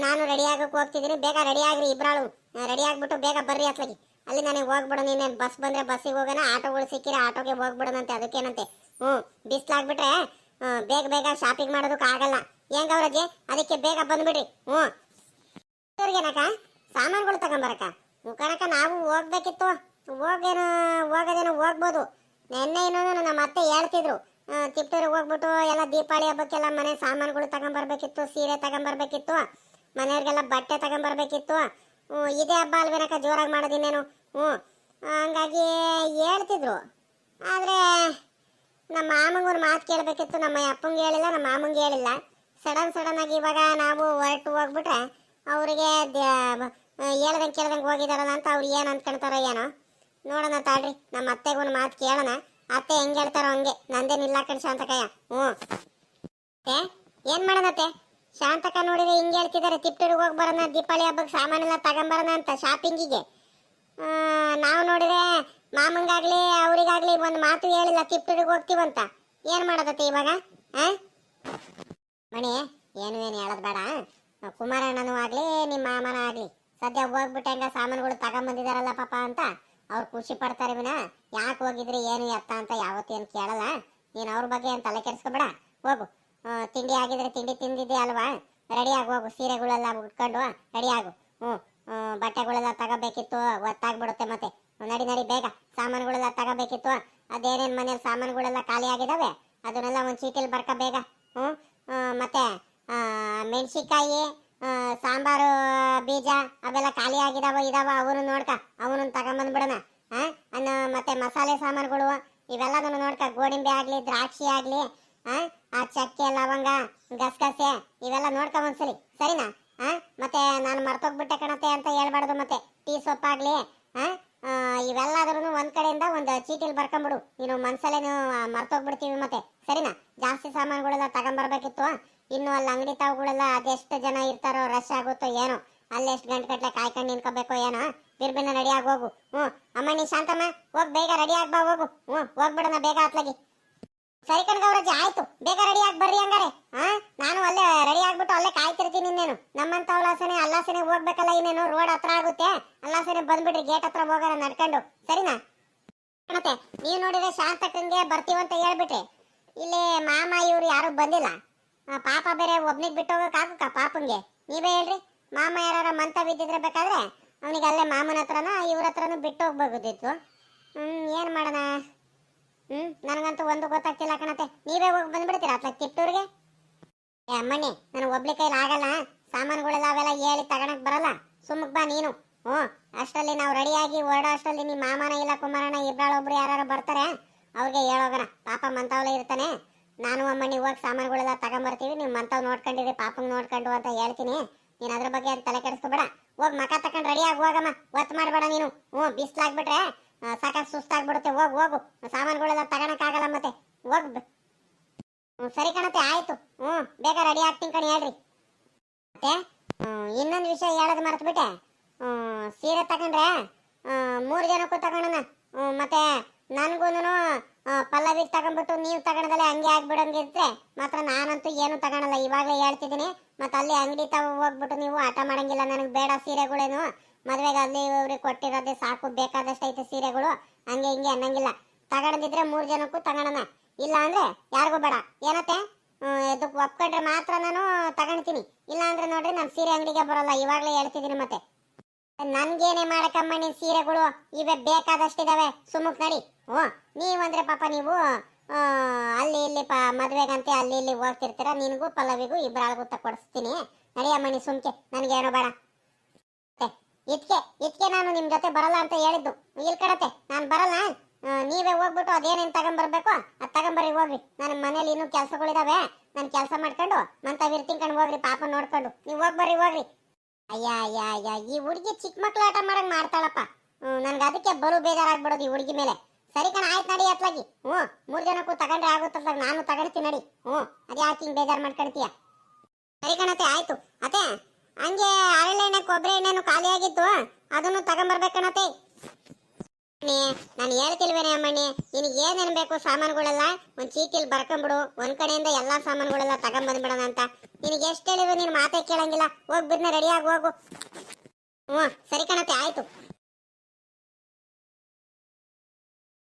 ನಾನು ರೆಡಿ ಆಗಕ್ಕೆ ಹೋಗ್ತಿದ್ದೀನಿ. ಬೇಗ ರೆಡಿ ಆಗ್ರಿ ಇಬ್ರಾಳು. ರೆಡಿ ಆಗ್ಬಿಟ್ಟು ಬೇಗ ಬರ್ರಿ ಅತ್ಲಾಗಿ. ಅಲ್ಲಿ ನನಗೆ ಹೋಗ್ಬಿಡೋಣ ಇನ್ನೇನು ಬಸ್ ಬಂದ್ರೆ ಬಸ್ಸಿಗೆ ಹೋಗೋಣ, ಆಟೋಗಳು ಸಿಕ್ಕಿರ ಆಟೋಗೆ ಹೋಗ್ಬಿಡೋಣಂತೆ ಅದಕ್ಕೇನಂತೆ. ಹ್ಞೂ ಬಿಸ್ಲಾಗ್ಬಿಟ್ರೆ ಬೇಗ ಬೇಗ ಶಾಪಿಂಗ್ ಮಾಡೋದಕ್ಕೆ ಆಗಲ್ಲ. ಏನ್ ಗೌರಜ್ಜಿ? ಅದಕ್ಕೆ ಬೇಗ ಬಂದ್ಬಿಡ್ರಿ. ಹ್ಞೂ ಸಾಮಾನುಗಳು ತಗೊಂಬರಕ ಕಣಕ ನಾವು ಹೋಗ್ಬೇಕಿತ್ತು. ಹೋಗೇನು, ಹೋಗೋದೇನು ಹೋಗ್ಬೋದು. ನೆನ್ನೆ ಇನ್ನೊಂದು ನಮ್ಮ ಅತ್ತೆ ಹೇಳ್ತಿದ್ರು. ತಿಪ್ಟೂರಿಗೆ ಹೋಗ್ಬಿಟ್ಟು ಎಲ್ಲ ದೀಪಾವಳಿ ಹಬ್ಬಕ್ಕೆಲ್ಲ ಮನೆ ಸಾಮಾನುಗಳು ತಗೊಂಬರ್ಬೇಕಿತ್ತು, ಸೀರೆ ತಗೊಂಬರ್ಬೇಕಿತ್ತು, ಮನೆಯವ್ರಿಗೆಲ್ಲ ಬಟ್ಟೆ ತಗೊಂಬರ್ಬೇಕಿತ್ತು. ಇದೇ ಹಬ್ಬ ಅಲ್ವೇನಕ್ಕ, ಜೋರಾಗಿ ಮಾಡೋದಿನ್ನೇನು ಹ್ಞೂ ಹಂಗಾಗಿ ಹೇಳ್ತಿದ್ರು. ಆದರೆ ನಮ್ಮ ಮಾಮಂಗೂರು ಮಾತು ಕೇಳಬೇಕಿತ್ತು, ನಮ್ಮ ಅಪ್ಪಂಗೆ ಹೇಳಿಲ್ಲ, ನಮ್ಮ ಮಾಮಂಗೆ ಹೇಳಿಲ್ಲ. ಸಡನ್ ಸಡನ್ ಇವಾಗ ನಾವು ಹೊರಟು ಹೋಗ್ಬಿಟ್ರೆ ಅವರಿಗೆ ಹೇಳ್ದಂಗೆ ಕೇಳ್ದಂಗೆ ಹೋಗಿದಾರಲ್ಲ ಅಂತ ಅವ್ರು ಏನು ಅಂದ್ಕೊಳ್ತಾರೋ ಏನೋ. ನೋಡೋಣ ತಾಳ್ರಿ ನಮ್ಮ ಅತ್ತೆಗೆ ಮಾತು ಕೇಳೋಣ. ಅತ್ತೆ ಹೆಂಗೆ ಹೇಳ್ತಾರೋ ಹಂಗೆ. ನಂದೇನಿಲ್ಲ ಕಣ್ ಶಾಂತಕಯ್ಯ. ಹ್ಞೂ. ಏ ಏನು ಮಾಡೋಣತ್ತೆ ಶಾಂತಕ ನೋಡಿದ್ರೆ ಹಿಂಗೆ ಹೇಳ್ತಿದ್ದಾರೆ ತಿಪ್ಟೂರಿಗೆ ಹೋಗಿ ಬರೋಣ, ದೀಪಾವಳಿ ಹಬ್ಬಕ್ಕೆ ಸಾಮಾನೆಲ್ಲ ತಗೊಂಬರೋಣ ಅಂತ ಶಾಪಿಂಗಿಗೆ ನಾವು ನೋಡಿದ್ರೆ ಮಾಮಂಗಾಗ್ಲಿ, ಅವರಿಗಾಗ್ಲಿ ಒಂದು ಮಾತು ಹೇಳಿಲ್ಲ, ತಿಪ್ಟೂರಿಗೆ ಹೋಗ್ತೀವಂತ ಏನು ಮಾಡೋದತ್ತೆ ಇವಾಗ? ಹಾಂ ಮಣಿ, ಏನು ಏನು ಹೇಳೋದು ಬೇಡ. ಕುಮಾರಣ್ಣನೂ ಆಗಲಿ ನಿಮ್ಮ ಮಾಮನ ಆಗಲಿ. ಸದ್ಯ ಹೋಗ್ಬಿಟ್ಟು ಹೆಂಗ ಸಾಮಾನುಗಳು ತಗೊಂಬಂದಿದಾರಲ್ಲ ಪಾಪ ಅಂತ. ಅವ್ರು ಖುಷಿ ಪಡ್ತಾರೆ ವಿನ. ಯಾಕೆ ಹೋಗಿದ್ರಿ ಏನು ಎತ್ತ ಅಂತ ಯಾವತ್ತೇನು ಕೇಳಲ್ಲ. ನೀನು ಅವ್ರ ಬಗ್ಗೆ ಏನು ತಲೆ ಕೆಡಿಸ್ಕೊಬೇಡ. ಹೋಗು. ತಿಂಡಿ ಆಗಿದ್ರೆ ತಿಂಡಿ ತಿಂದಿದ್ದೆ ಅಲ್ವಾ? ರೆಡಿ ಆಗಿ ಹೋಗು. ಸೀರೆಗಳೆಲ್ಲ ಉಟ್ಕೊಂಡು ರೆಡಿ ಆಗು. ಹ್ಞೂ. ಬಟ್ಟೆಗಳೆಲ್ಲ ತಗೋಬೇಕಿತ್ತು ಒತ್ತಾಗ್ಬಿಡುತ್ತೆ ಮತ್ತೆ. ನಡಿ ನಡಿ ಬೇಗ. ಸಾಮಾನುಗಳೆಲ್ಲ ತಗೋಬೇಕಿತ್ತು. ಅದೇನೇನು ಮನೇಲಿ ಸಾಮಾನುಗಳೆಲ್ಲ ಖಾಲಿ ಆಗಿದಾವೆ? ಅದನ್ನೆಲ್ಲ ಒಂದು ಚೀಟಿಲಿ ಬರ್ಕ ಬೇಗ. ಹ್ಞೂ. ಮತ್ತು ಆ, ಸಾಂಬಾರು, ಬೀಜ ಅವೆಲ್ಲ ಖಾಲಿ ಆಗಿದಾವ ಇದಾವ ಅವನು ನೋಡ್ಕ ಅವನು ತಗೊಂಬಂದ್ಬಿಡೋಣ ಅನ್ನ ಮತ್ತೆ ಮಸಾಲೆ ಸಾಮಾನುಗಳು ಇವೆಲ್ಲದನ್ನು ನೋಡ್ಕ, ಗೋಡಿಂಬೆ ಆಗ್ಲಿ, ದ್ರಾಕ್ಷಿ ಆಗ್ಲಿ, ಆ ಚಕ್ಕೆ, ಲವಂಗ, ಗಸಗಸೆ, ಇವೆಲ್ಲ ನೋಡ್ಕ ಒಂದ್ಸಲಿ. ಸರಿನಾ? ಮತ್ತೆ ನಾನು ಮರ್ತೋಗ್ಬಿಟ್ಟೆ ಕಣತೆ ಅಂತ ಹೇಳ್ಬಾರ್ದು ಮತ್ತೆ. ಟೀ ಸೊಪ್ಪಾಗ್ಲಿ ಇವೆಲ್ಲದ್ರೂ ಒಂದ್ ಕಡೆಯಿಂದ ಒಂದು ಚೀಟಿಲಿ ಬರ್ಕೊಂಬಿಡು. ನೀನು ಮನ್ಸಲ್ಲೇ ಮರ್ತೋಗ್ಬಿಡ್ತೀವಿ ಮತ್ತೆ. ಸರಿನಾ? ಜಾಸ್ತಿ ಸಾಮಾನುಗಳೆಲ್ಲ ತಗೊಂಬರ್ಬೇಕಿತ್ತು. ಇನ್ನು ಅಲ್ಲಿ ಅಂಗಡಿ ತಾವುಗಳೆಲ್ಲ ಅದೆಷ್ಟು ಜನ ಇರ್ತಾರೋ ರಶ್ ಆಗುತ್ತೋ ಏನೋ, ಅಲ್ಲಿ ಎಷ್ಟು ಗಂಟೆ ಗಟ್ಟಲೆ ಕಾಯ್ಕೊಂಡು ನಿಂತ್ಕೋಬೇಕೋ ಏನೋ ಬಿರ್ಬಿನ ರೆಡಿ ಆಗಿ ಹೋಗು. ಹ್ಞೂ, ಅಮ್ಮ ನೀ ಶಾಂತಮ್ಮ, ಹೋಗ್ ಬೇಗ ರೆಡಿ ಆಗ್ಬಾ ಹೋಗು. ಹ್ಞೂ, ಹೋಗ್ಬಿಡೋಣ ಬೇಗ ಹತ್ಲಾಗಿ ಸರಿ ಕಣ್ಗವ್ರಜ್ಜಿ ಆಯ್ತು. ಬೇಗ ರೆಡಿ ಆಗಿ ಬರ್ರಿ ಹಂಗಾರೆ. ಹಾ ನಾನು ಅಲ್ಲೇ ರೆಡಿ ಆಗ್ಬಿಟ್ಟು ಅಲ್ಲೇ ಕಾಯ್ತಿರ್ತೀನಿ ಇನ್ನೇನು. ನಮ್ಮಂತ ಉಲ್ಲಾಸನೆ, ಅಲ್ಲಾಸನೆ ಹೋಗ್ಬೇಕಲ್ಲ ಇನ್ನೇನು? ರೋಡ್ ಹತ್ರ ಆಗುತ್ತೆ. ಅಲ್ಲಾಸನೆ ಬಂದ್ಬಿಡ್ರಿ ಗೇಟ್ ಹತ್ರ ಹೋಗೋಣ ನಡ್ಕೊಂಡು. ಸರಿನಾ? ಮತ್ತೆ ನೀವು ನೋಡಿದ್ರೆ ಶಾಂತಕ್ಕಂಗೆ ಬರ್ತೀವಂತ ಹೇಳ್ಬಿಟ್ರಿ. ಇಲ್ಲಿ ಮಾಮ ಇವ್ರು ಯಾರು ಬಂದಿಲ್ಲ. ಪಾಪ ಬೇರೆ ಒಬ್ನಿಗೆ ಬಿಟ್ಟು ಹೋಗಕ್ ಆಗುತ್ತ ಪಾಪನ್ಗೆ ನೀವೇ ಹೇಳ್ರಿ. ಮಾಮ ಯಾರ ಮಂತ ಬಿದ್ದಿದ್ರೆ ಬೇಕಾದ್ರೆ ಅವನಿಗೆ ಅಲ್ಲೇ ಮಾಮನ ಹತ್ರನ, ಇವ್ರ ಹತ್ರನೂ ಬಿಟ್ಟು ಹೋಗ್ಬೋದಿತ್ತು ಹ್ಮ್, ಏನ್ ಮಾಡೋಣ? ಹ್ಮ್, ನನಗಂತೂ ಒಂದು ಗೊತ್ತಾಗ್ತಿಲ್ಲ ಕಣತೆ. ನೀವೇ ಹೋಗಿ ಬಂದ್ಬಿಡ್ತೀರಾ ಅತ್ಲ ತಿಟ್ಟೂರಿಗೆ ಏ ಅಮ್ಮಣ್ಣಿ, ನನಗೆ ಒಬ್ಳಿ ಕೈಲಿ ಆಗಲ್ಲ. ಸಾಮಾನುಗಳೆಲ್ಲ ಅವೆಲ್ಲ ಹೇಳಿ ತಗೊಳಕ್ ಬರಲ್ಲ. ಸುಮ್ಮಕ್ ಬಾ ನೀನು. ಹ್ಞೂ, ಅಷ್ಟರಲ್ಲಿ ನಾವು ರೆಡಿಯಾಗಿ ಹೊರಡೋ ಅಷ್ಟರಲ್ಲಿ ನಿಮ್ಮ ಮಾಮನ ಇಲ್ಲ ಕುಮಾರಣ್ಣ ಇಬ್ಬರೊಬ್ರು ಯಾರು ಬರ್ತಾರೆ, ಅವ್ರಿಗೆ ಹೇಳೋಗಣ. ಪಾಪ ಮಂತಾವಲೇ ಇರ್ತಾನೆ. ನಾನು ಅಮ್ಮಣ್ಣಿ ಹೋಗಿ ಸಾಮಾನುಗಳೆಲ್ಲ ತಗೊಂಬರ್ತೀವಿ, ನೀವು ಮಂತವ್ ನೋಡ್ಕೊಂಡಿರಿ, ಪಾಪಂಗ್ ನೋಡ್ಕೊಂಡು ಅಂತ ಹೇಳ್ತೀನಿ. ನೀನು ಅದ್ರ ಬಗ್ಗೆ ತಲೆ ಕೆಡಿಸ್ಕೊಬೇಡ ಹೋಗಿ ಮಕ ತಕೊಂಡ್ ಆಗಿ ಹೋಗಮ್ಮ. ಒತ್ತು ಮಾಡಬೇಡ ನೀನು. ಹ್ಞೂ, ಬಿಸ್ಲಾಗ್ಬಿಟ್ರೆ ಸಾಕಾಗಿ ಸುಸ್ತಾಗ್ಬಿಡುತ್ತೆ. ಹೋಗ್, ಹೋಗು. ಸಾಮಾನುಗಳೆಲ್ಲ ತಗೋಣಕ್ಕಾಗಲ್ಲ ಮತ್ತೆ. ಹೋಗ್ ಸರಿ ಕಣತೆ, ಆಯ್ತು. ಹ್ಞೂ, ಬೇಗ ರೆಡಿ ಆಗ್ತೀನಿ ಕಣಿ, ಹೇಳ್ರಿ. ಮತ್ತೆ ಇನ್ನೊಂದು ವಿಷಯ ಹೇಳೋದು ಮರ್ತ್ಬಿಟ್ಟೆ. ಸೀರೆ ತಗೊಂಡ್ರೆ ಮೂರು ಜನಕ್ಕೂ ತಗೋಣ ಮತ್ತೆ ನನಗೂನು ಪಲ್ಲವಿಗೆ ತಗೊಂಡ್ಬಿಟ್ಟು ನೀವು ತಗೊಳದಲ್ಲೇ ಹಂಗೆ ಆಗ್ಬಿಡಂಗಿದ್ರೆ ಮಾತ್ರ ನಾನಂತೂ ಏನು ತಗೊಳಲ್ಲ. ಇವಾಗಲೇ ಹೇಳ್ತಿದ್ದೀನಿ, ಮತ್ತೆ ಅಲ್ಲಿ ಅಂಗಡಿ ತಾವು ಹೋಗ್ಬಿಟ್ಟು ನೀವು ಆಟ ಮಾಡೋಂಗಿಲ್ಲ, ನನಗೆ ಬೇಡ ಸೀರೆಗಳೇನು. ಮದುವೆಗೆ ಅಲ್ಲಿ ಇವ್ರಿಗೆ ಕೊಟ್ಟಿರೋದೇ ಸಾಕು, ಬೇಕಾದಷ್ಟು ಐತೆ ಸೀರೆಗಳು, ಹಂಗೆ ಹಿಂಗೆ ಅನ್ನಂಗಿಲ್ಲ. ತಗೊಂಡಿದ್ರೆ ಮೂರು ಜನಕ್ಕೂ ತಗೊಳೋಣ. ಇಲ್ಲ ಅಂದರೆ ಯಾರಿಗೂ ಬೇಡ. ಏನತ್ತೆ? ಇದಕ್ಕೆ ಒಪ್ಕೊಂಡ್ರೆ ಮಾತ್ರ ನಾನು ತಗೊಳ್ತೀನಿ. ಇಲ್ಲ ನೋಡಿ ನೋಡ್ರಿ, ನಾನು ಸೀರೆ ಅಂಗಡಿಗೆ ಬರೋಲ್ಲ. ಇವಾಗಲೇ ಹೇಳ್ತಿದ್ದೀನಿ ಮತ್ತೆ. ನನ್ಗೇನೆ ಮಾಡಕ್ಕಮ್ಮ ನಿನ್ ಸೀರೆಗಳು? ಇವೆ ಬೇಕಾದಷ್ಟಿದಾವೆ. ಸುಮ್ಮಕ್ ನಡಿ. ಓ ನೀವಂದ್ರೆ ಪಾಪ ನೀವು ಅಲ್ಲಿ ಇಲ್ಲಿ ಪ, ಮದ್ವೆಗಂತೆ ಅಲ್ಲಿ ಇಲ್ಲಿ ಹೋಗ್ತಿರ್ತೀರ. ನಿನಗೂ ಪಲ್ಲವಿಗೂ ಇಬ್ಬರಾಳ್ಗೂ ಕೊಡಿಸ್ತೀನಿ ನಡಿಯಮ್ಮ, ನೀ ಸುಮ್ಕೆ. ನನಗೇನೋ ಬೇಡ. ಇದಕ್ಕೆ ಇದಕ್ಕೆ ನಾನು ನಿಮ್ ಜೊತೆ ಬರಲ್ಲ ಅಂತ ಹೇಳಿದ್ದು. ಇಲ್ಲಿ ಕಡತೆ ನಾನು ಬರಲ್ಲ. ನೀವೇ ಹೋಗ್ಬಿಟ್ಟು ಅದೇನೇನು ತಗೊಂಬರ್ಬೇಕು? ಅದು ತಗೊಂಬರ್ರಿ, ಹೋಗ್ರಿ. ನನ್ನ ಮನೇಲಿ ಇನ್ನೂ ಕೆಲಸಗಳಿದಾವೆ. ನಾನು ಕೆಲಸ ಮಾಡ್ಕೊಂಡು ಮಂತವಿರ್ ತಿನ್ಕೊಂಡು ಹೋಗ್ರಿ, ಪಾಪ ನೋಡ್ಕೊಂಡು. ನೀವು ಹೋಗ್ಬರ್ರಿ, ಹೋಗ್ರಿ. ಅಯ್ಯ ಈ ಹುಡುಗಿ ಚಿಕ್ಕ ಮಕ್ಳು ಆಟ ಮಾಡಂಗ್ ಮಾಡ್ತಾಳಪ್ಪ. ನನ್ಗೆ ಅದಕ್ಕೆ ಬಲು ಬೇಜಾರಾಗ್ಬಿಡೋದು ಈ ಹುಡುಗಿ ಮೇಲೆ. ಸರಿ ಕಣ, ಆಯ್ತು ನಡಿ ಅತ್ಲಾಗಿ. ಹ್ಞೂ, ಮೂರು ಜನಕ್ಕೂ ತಗೊಂಡ್ರೆ ಆಗುತ್ತಲ್ಲ ನಾನು ತಗೊಳ್ತೀನಿ ನಡಿ. ಹ್ಞೂ, ಅದೇ ಯಾಕೆ ಹಿಂಗೆ ಬೇಜಾರು ಮಾಡ್ಕೊಳ್ತೀಯ? ಸರಿ ಕಣತೆ ಆಯ್ತು. ಅತ್ತೆ, ಹಂಗೆ ಹರಳೆಣ್ಣೆ ಕೊಬ್ಬರಿ ಎಣ್ಣೆನು ಖಾಲಿ ಆಗಿತ್ತು ಅದನ್ನು ತಗೊಂಬರ್ಬೇಕಣತೆ ನಾನು ಹೇಳ್ತಿಲ್ವೇನೆ ಅಮ್ಮಣ್ಣಿ, ನಿನಗೆ ಏನೇನು ಬೇಕು ಸಾಮಾನುಗಳೆಲ್ಲ ಒಂದು ಚೀಟಿಲಿ ಬರ್ಕೊಂಬಿಡು, ಒಂದ್ ಕಡೆಯಿಂದ ಎಲ್ಲಾ ಸಾಮಾನುಗಳೆಲ್ಲ ತಗೊಂಬಂದ್ಬಿಡೋಣ ಅಂತ. ನಿನಗೆ ಎಷ್ಟು ಹೇಳಿದ್ರು ನೀನು ಮಾತೇ ಕೇಳಂಗಿಲ್ಲ. ಹೋಗಿ ಬಿಡ್ನ, ರೆಡಿ ಆಗಿ ಹೋಗು. ಹ್ಞೂ ಸರಿ ಕಣ